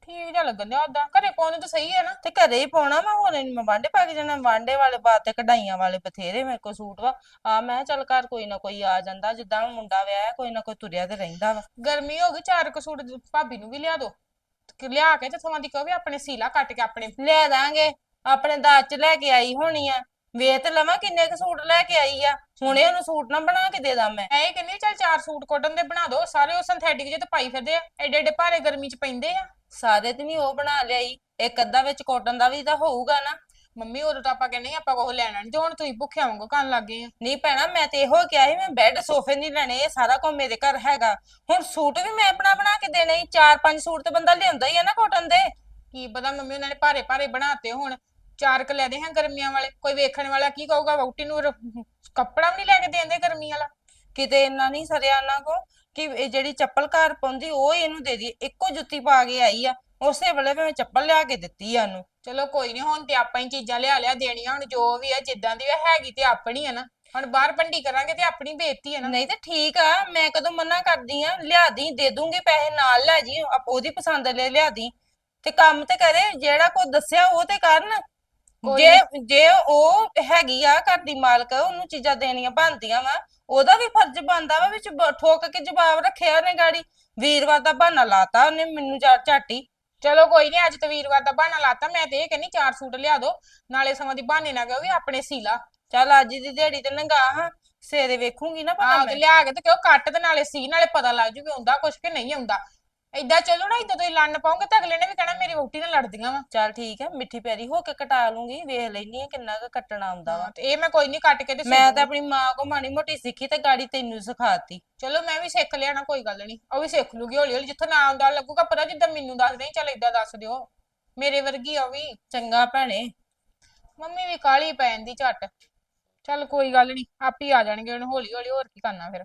S2: ਠੀਕ ਜਿਹਾ ਲੱਗਣ ਦਿਆ ਉਦਾਂ ਘਰੇ ਪਾਉਣੇ ਤਾਂ ਸਹੀ ਹੈ ਨਾ।
S4: ਤੇ ਘਰੇ ਹੀ ਪਾਉਣਾ ਵਾ ਹੋਰ ਇਹਨੂੰ ਮੈਂ ਵਾਂਡੇ ਪਾ ਕੇ ਜਾਣਾ। ਵਾਂਡੇ ਵਾਲੇ ਬਾਤ ਤੇ ਕਢਾਈਆਂ ਵਾਲੇ ਬਥੇਰੇ ਮੇਰੇ ਕੋਲ ਸੂਟ ਵਾ। ਆ ਮੈਂ ਕਿਹਾ ਚੱਲ ਘਰ ਕੋਈ ਨਾ ਕੋਈ ਆ ਜਾਂਦਾ। ਜਿੱਦਾਂ ਹੁਣ ਮੁੰਡਾ ਵਿਆਹਿਆ, ਕੋਈ ਨਾ ਕੋਈ ਤੁਰਿਆ ਤੇ ਰਹਿੰਦਾ ਵਾ।
S2: ਗਰਮੀ ਹੋ ਗਈ, ਚਾਰ ਕੁ ਸੂਟ ਭਾਬੀ ਨੂੰ ਵੀ ਲਿਆ ਦੋ। ਲਿਆ ਕੇ ਤੇ ਸਮਾਂ ਦੀ ਕਹੋ ਵੀ ਆਪਣੇ ਸੀਲਾ ਕੱਟ ਕੇ ਆਪਣੇ
S4: ਲੈ ਦਾਂਗੇ। ਆਪਣੇ ਦਾਜ ਚ ਲੈ ਕੇ ਆਈ ਹੋਣੀ ਆ। ਵੇਖ ਤੇ ਲਵਾਂ ਕਿੰਨੇ ਕੁ ਸੂਟ ਲੈ ਕੇ ਆਈ ਆ। ਹੁਣੇ ਉਹਨੂੰ ਸੂਟ ਨਾ ਬਣਾ ਕੇ ਦੇ ਦਾਂ ਮੈਂ।
S2: ਐ ਇਹ ਕਹਿੰਦੀ ਚੱਲ ਚਾਰ ਸੂਟ ਕਾਟਨ ਦੇ ਬਣਾ ਦੋ ਸਾਰੇ ਉਹ ਸਿੰਥੈਟਿਕ ਜਿਹੇ ਤੇ ਪਾਈ ਫਿਰਦੇ ਆ। ਐਡੇ ਐਡੇ ਭਾਰੇ ਗਰਮੀ ਚ ਪੈਂਦੇ ਆ।
S4: ਸਾਰੇ ਤੇ ਨਹੀਂ ਉਹ ਬਣਾ ਲਿਆਈ। ਇੱਕ ਅੱਧਾ ਵਿੱਚ ਕਾਟਨ ਦਾ ਵੀ ਤਾਂ ਹੋਊਗਾ ਨਾ।
S2: ਮੰਮੀ ਉਦੋਂ ਤਾਂ ਆਪਾਂ ਕਹਿੰਦੇ ਆਪਾਂ ਕੋਹ ਲੈਣਾ ਨਹੀਂ ਤੇ ਹੁਣ ਤੁਸੀਂ ਭੁੱਖਿਆਂ ਵਾਂਗੂ ਕਰਨ ਲੱਗ ਗਏ ਆ।
S4: ਨਹੀਂ ਭੈਣਾ ਮੈਂ ਤੇ ਇਹੋ ਕਿਹਾ ਸੀ ਮੈਂ ਬੈੱਡ ਸੋਫੇ ਨਹੀਂ ਲੈਣੇ ਇਹ ਸਾਰਾ ਕੁਝ ਮੇਰੇ ਘਰ ਹੈਗਾ। ਹੁਣ ਸੂਟ ਵੀ ਮੈਂ ਆਪਣਾ ਬਣਾ ਕੇ ਦੇਣੇ ਸੀ ਚਾਰ ਪੰਜ ਸੂਟ ਤੇ ਬੰਦਾ ਲਿਆਉਂਦਾ ਹੀ ਆ ਨਾ ਕਾਟਨ ਦੇ।
S2: ਕੀ ਪਤਾ ਮੰਮੀ ਉਹਨਾਂ ਨੇ ਭਾਰੇ ਭਾਰੇ ਬਣਾਤੇ ਹੁਣ। ਚਾਰ ਕ ਲੈਦੇ ਹਾਂ ਗਰਮੀਆਂ ਵਾਲੇ, ਕੋਈ ਵੇਖਣ ਵਾਲਾ ਕੀ ਕਹੂਗਾ, ਵਹੁਟੀ ਨੂੰ ਰ- ਕੱਪੜਾ ਵੀ ਨਹੀਂ ਲੈ ਕੇ ਦੇਂਦੇ ਗਰਮੀ ਵਾਲਾ।
S4: ਕਿਤੇ ਇੰਨਾ ਨਹੀਂ ਸਰਿਆ ਇਹਨਾਂ ਕੋ ਕਿ ਇਹ ਜਿਹੜੀ ਚੱਪਲ ਘਰ ਪਾਉਂਦੀ ਉਹ ਹੀ ਇਹਨੂੰ ਦੇ ਦੀ ਇੱਕੋ ਜੁੱਤੀ ਪਾ ਕੇ ਆਈ ਆ, ਉਸੇ ਵੇਲੇ ਮੈਂ ਚੱਪਲ ਲਿਆ ਕੇ ਦਿੱਤੀ ਆ ਉਹਨੂੰ।
S2: ਚਲੋ ਕੋਈ ਨਹੀਂ ਹੁਣ ਤੇ ਆਪਾਂ ਹੀ ਚੀਜ਼ਾਂ ਲਿਆ ਲਿਆ ਦੇਣੀਆਂ, ਹੁਣ ਜੋ ਵੀ ਆ, ਜਿੱਦਾਂ ਦੀ ਵੀ ਹੈਗੀ ਤੇ ਆਪਣੀ ਆ ਨਾ। ਹੁਣ ਬਾਹਰ ਭੰਡੀ ਕਰਾਂਗੇ ਤੇ ਆਪਣੀ ਬੇਇੱਜ਼ਤੀ ਆ ਨਾ।
S4: ਨਹੀਂ ਤੇ ਠੀਕ ਆ, ਮੈਂ ਕਦੋਂ ਮਨਾ ਕਰਦੀ ਆ, ਲਿਆ ਦੀ, ਦੇ ਦੂੰਗੀ ਪੈਸੇ, ਨਾਲ ਲੈ ਜੀ, ਆਪ- ਉਹਦੀ ਪਸੰਦ ਲੈ ਲਿਆ ਦੀ। ਤੇ ਕੰਮ ਤੇ ਕਰੇ, ਜਿਹੜਾ ਕੋ ਦੱਸਿਆ ਉਹ ਤੇ ਕਰਨ। ਜੇ ਜੇ ਉਹ ਹੈਗੀ ਆ ਘਰ ਦੀ ਮਾਲਕ ਉਹਨੂੰ ਚੀਜ਼ਾਂ ਦੇਣੀਆਂ ਬਣਦੀਆਂ ਵਾ ਉਹਦਾ ਵੀ ਫਰਜ਼ ਬਣਦਾ ਵਾ ਵਿੱਚ ਬ- ਠੋਕ ਕੇ ਜਵਾਬ ਰੱਖਿਆ ਉਹਨੇ ਗਾੜੀ। ਵੀਰਵਾਰ ਦਾ ਬਹਾਨਾ ਲਾਤਾ ਉਹਨੇ ਮੈਨੂੰ ਜਾ ਝਾਟੀ।
S2: ਚਲੋ ਕੋਈ ਨਹੀਂ ਅੱਜ ਤੇ ਵੀਰਵਾਰ ਦਾ ਬਹਾਨਾ ਲਾਤਾ ਮੈਂ ਤੇ ਇਹ ਕਹਿੰਨੀ ਚਾਰ ਸੂਟ ਲਿਆ ਦੋ ਨਾਲੇ ਸਮਾਂ ਦੀ ਬਹਾਨੇ ਨਾ ਕਹੋ ਵੀ ਆਪਣੇ ਸੀਲਾ।
S4: ਚੱਲ ਅੱਜ ਦੀ ਦਿਹਾੜੀ ਤੇ ਨੰਗਾ ਹਾਂ ਸਵੇਰੇ ਵੇਖੂੰਗੀ ਨਾ ਪਤਾ
S2: ਆਹ ਤੇ
S4: ਮੈਂ
S2: ਲਿਆ ਕੇ ਤੇ ਕਿਉਂ ਕੱਟ ਤੇ ਨਾਲੇ ਸੀ ਨਾਲੇ ਪਤਾ ਲੱਗ ਜੂ ਵੀ ਹੁੰਦਾ ਕੁਛ ਕਿ ਨਹੀਂ ਹੁੰਦਾ। ਏਦਾਂ ਚਲੋ ਨਾ ਏਦਾਂ ਤੁਸੀਂ ਲੜਨ ਪਾਉਂਗੇ ਤਾਂ ਅਗਲੇ ਨੇ ਵੀ ਕਹਿਣਾ ਮੇਰੀ ਵਹੁਟੀ ਨਾਲ ਲੜਦੀਆਂ ਵਾ।
S4: ਚੱਲ ਠੀਕ ਹੈ ਮਿੱਠੀ ਪਿਆਰੀ ਹੋ ਕੇ ਕਟਾ ਲੂੰਗੀ ਵੇਖ ਲੈਣੀ ਆ ਕਿੰਨਾ ਕੁ ਕੱਟਣਾ ਆਉਂਦਾ ਵਾ।
S2: ਤੇ ਇਹ ਮੈਂ ਕੋਈ ਨਹੀਂ ਕੱਟ ਕੇ ਤੇ
S4: ਮੈਂ ਤਾਂ। ਆਪਣੀ ਮਾਂ ਕੋ ਮਾੜੀ ਮੋਟੀ ਸਿੱਖੀ ਤੇ ਗਾੜੀ ਤੈਨੂੰ ਸਿਖਾਤੀ।
S2: ਚਲੋ ਮੈਂ ਵੀ ਸਿੱਖ ਲਿਆ ਨਾ ਕੋਈ ਗੱਲ ਨਹੀਂ ਉਹ ਵੀ ਸਿੱਖ ਲੂਗੀ ਹੌਲੀ ਹੌਲੀ ਜਿੱਥੋਂ ਨਾ ਆਉਂਦਾ ਲੱਗੂਗਾ ਪਤਾ ਜਿੱਦਾਂ ਮੈਨੂੰ ਦੱਸ ਨਹੀਂ ਚੱਲ ਏਦਾਂ ਦੱਸ ਦਿਓ। ਮੇਰੇ ਵਰਗੀ ਆ ਉਹ ਵੀ
S4: ਚੰਗਾ ਭੈਣੇ।
S2: ਮੰਮੀ ਵੀ ਕਾਲੀ ਪੈ ਜਾਂਦੀ ਝੱਟ। ਚੱਲ ਕੋਈ ਗੱਲ ਨਹੀਂ ਆਪੇ ਆ ਜਾਣਗੇ ਹੁਣ ਹੌਲੀ ਹੌਲੀ ਹੋਰ ਕੀ ਕਰਨਾ ਫਿਰ।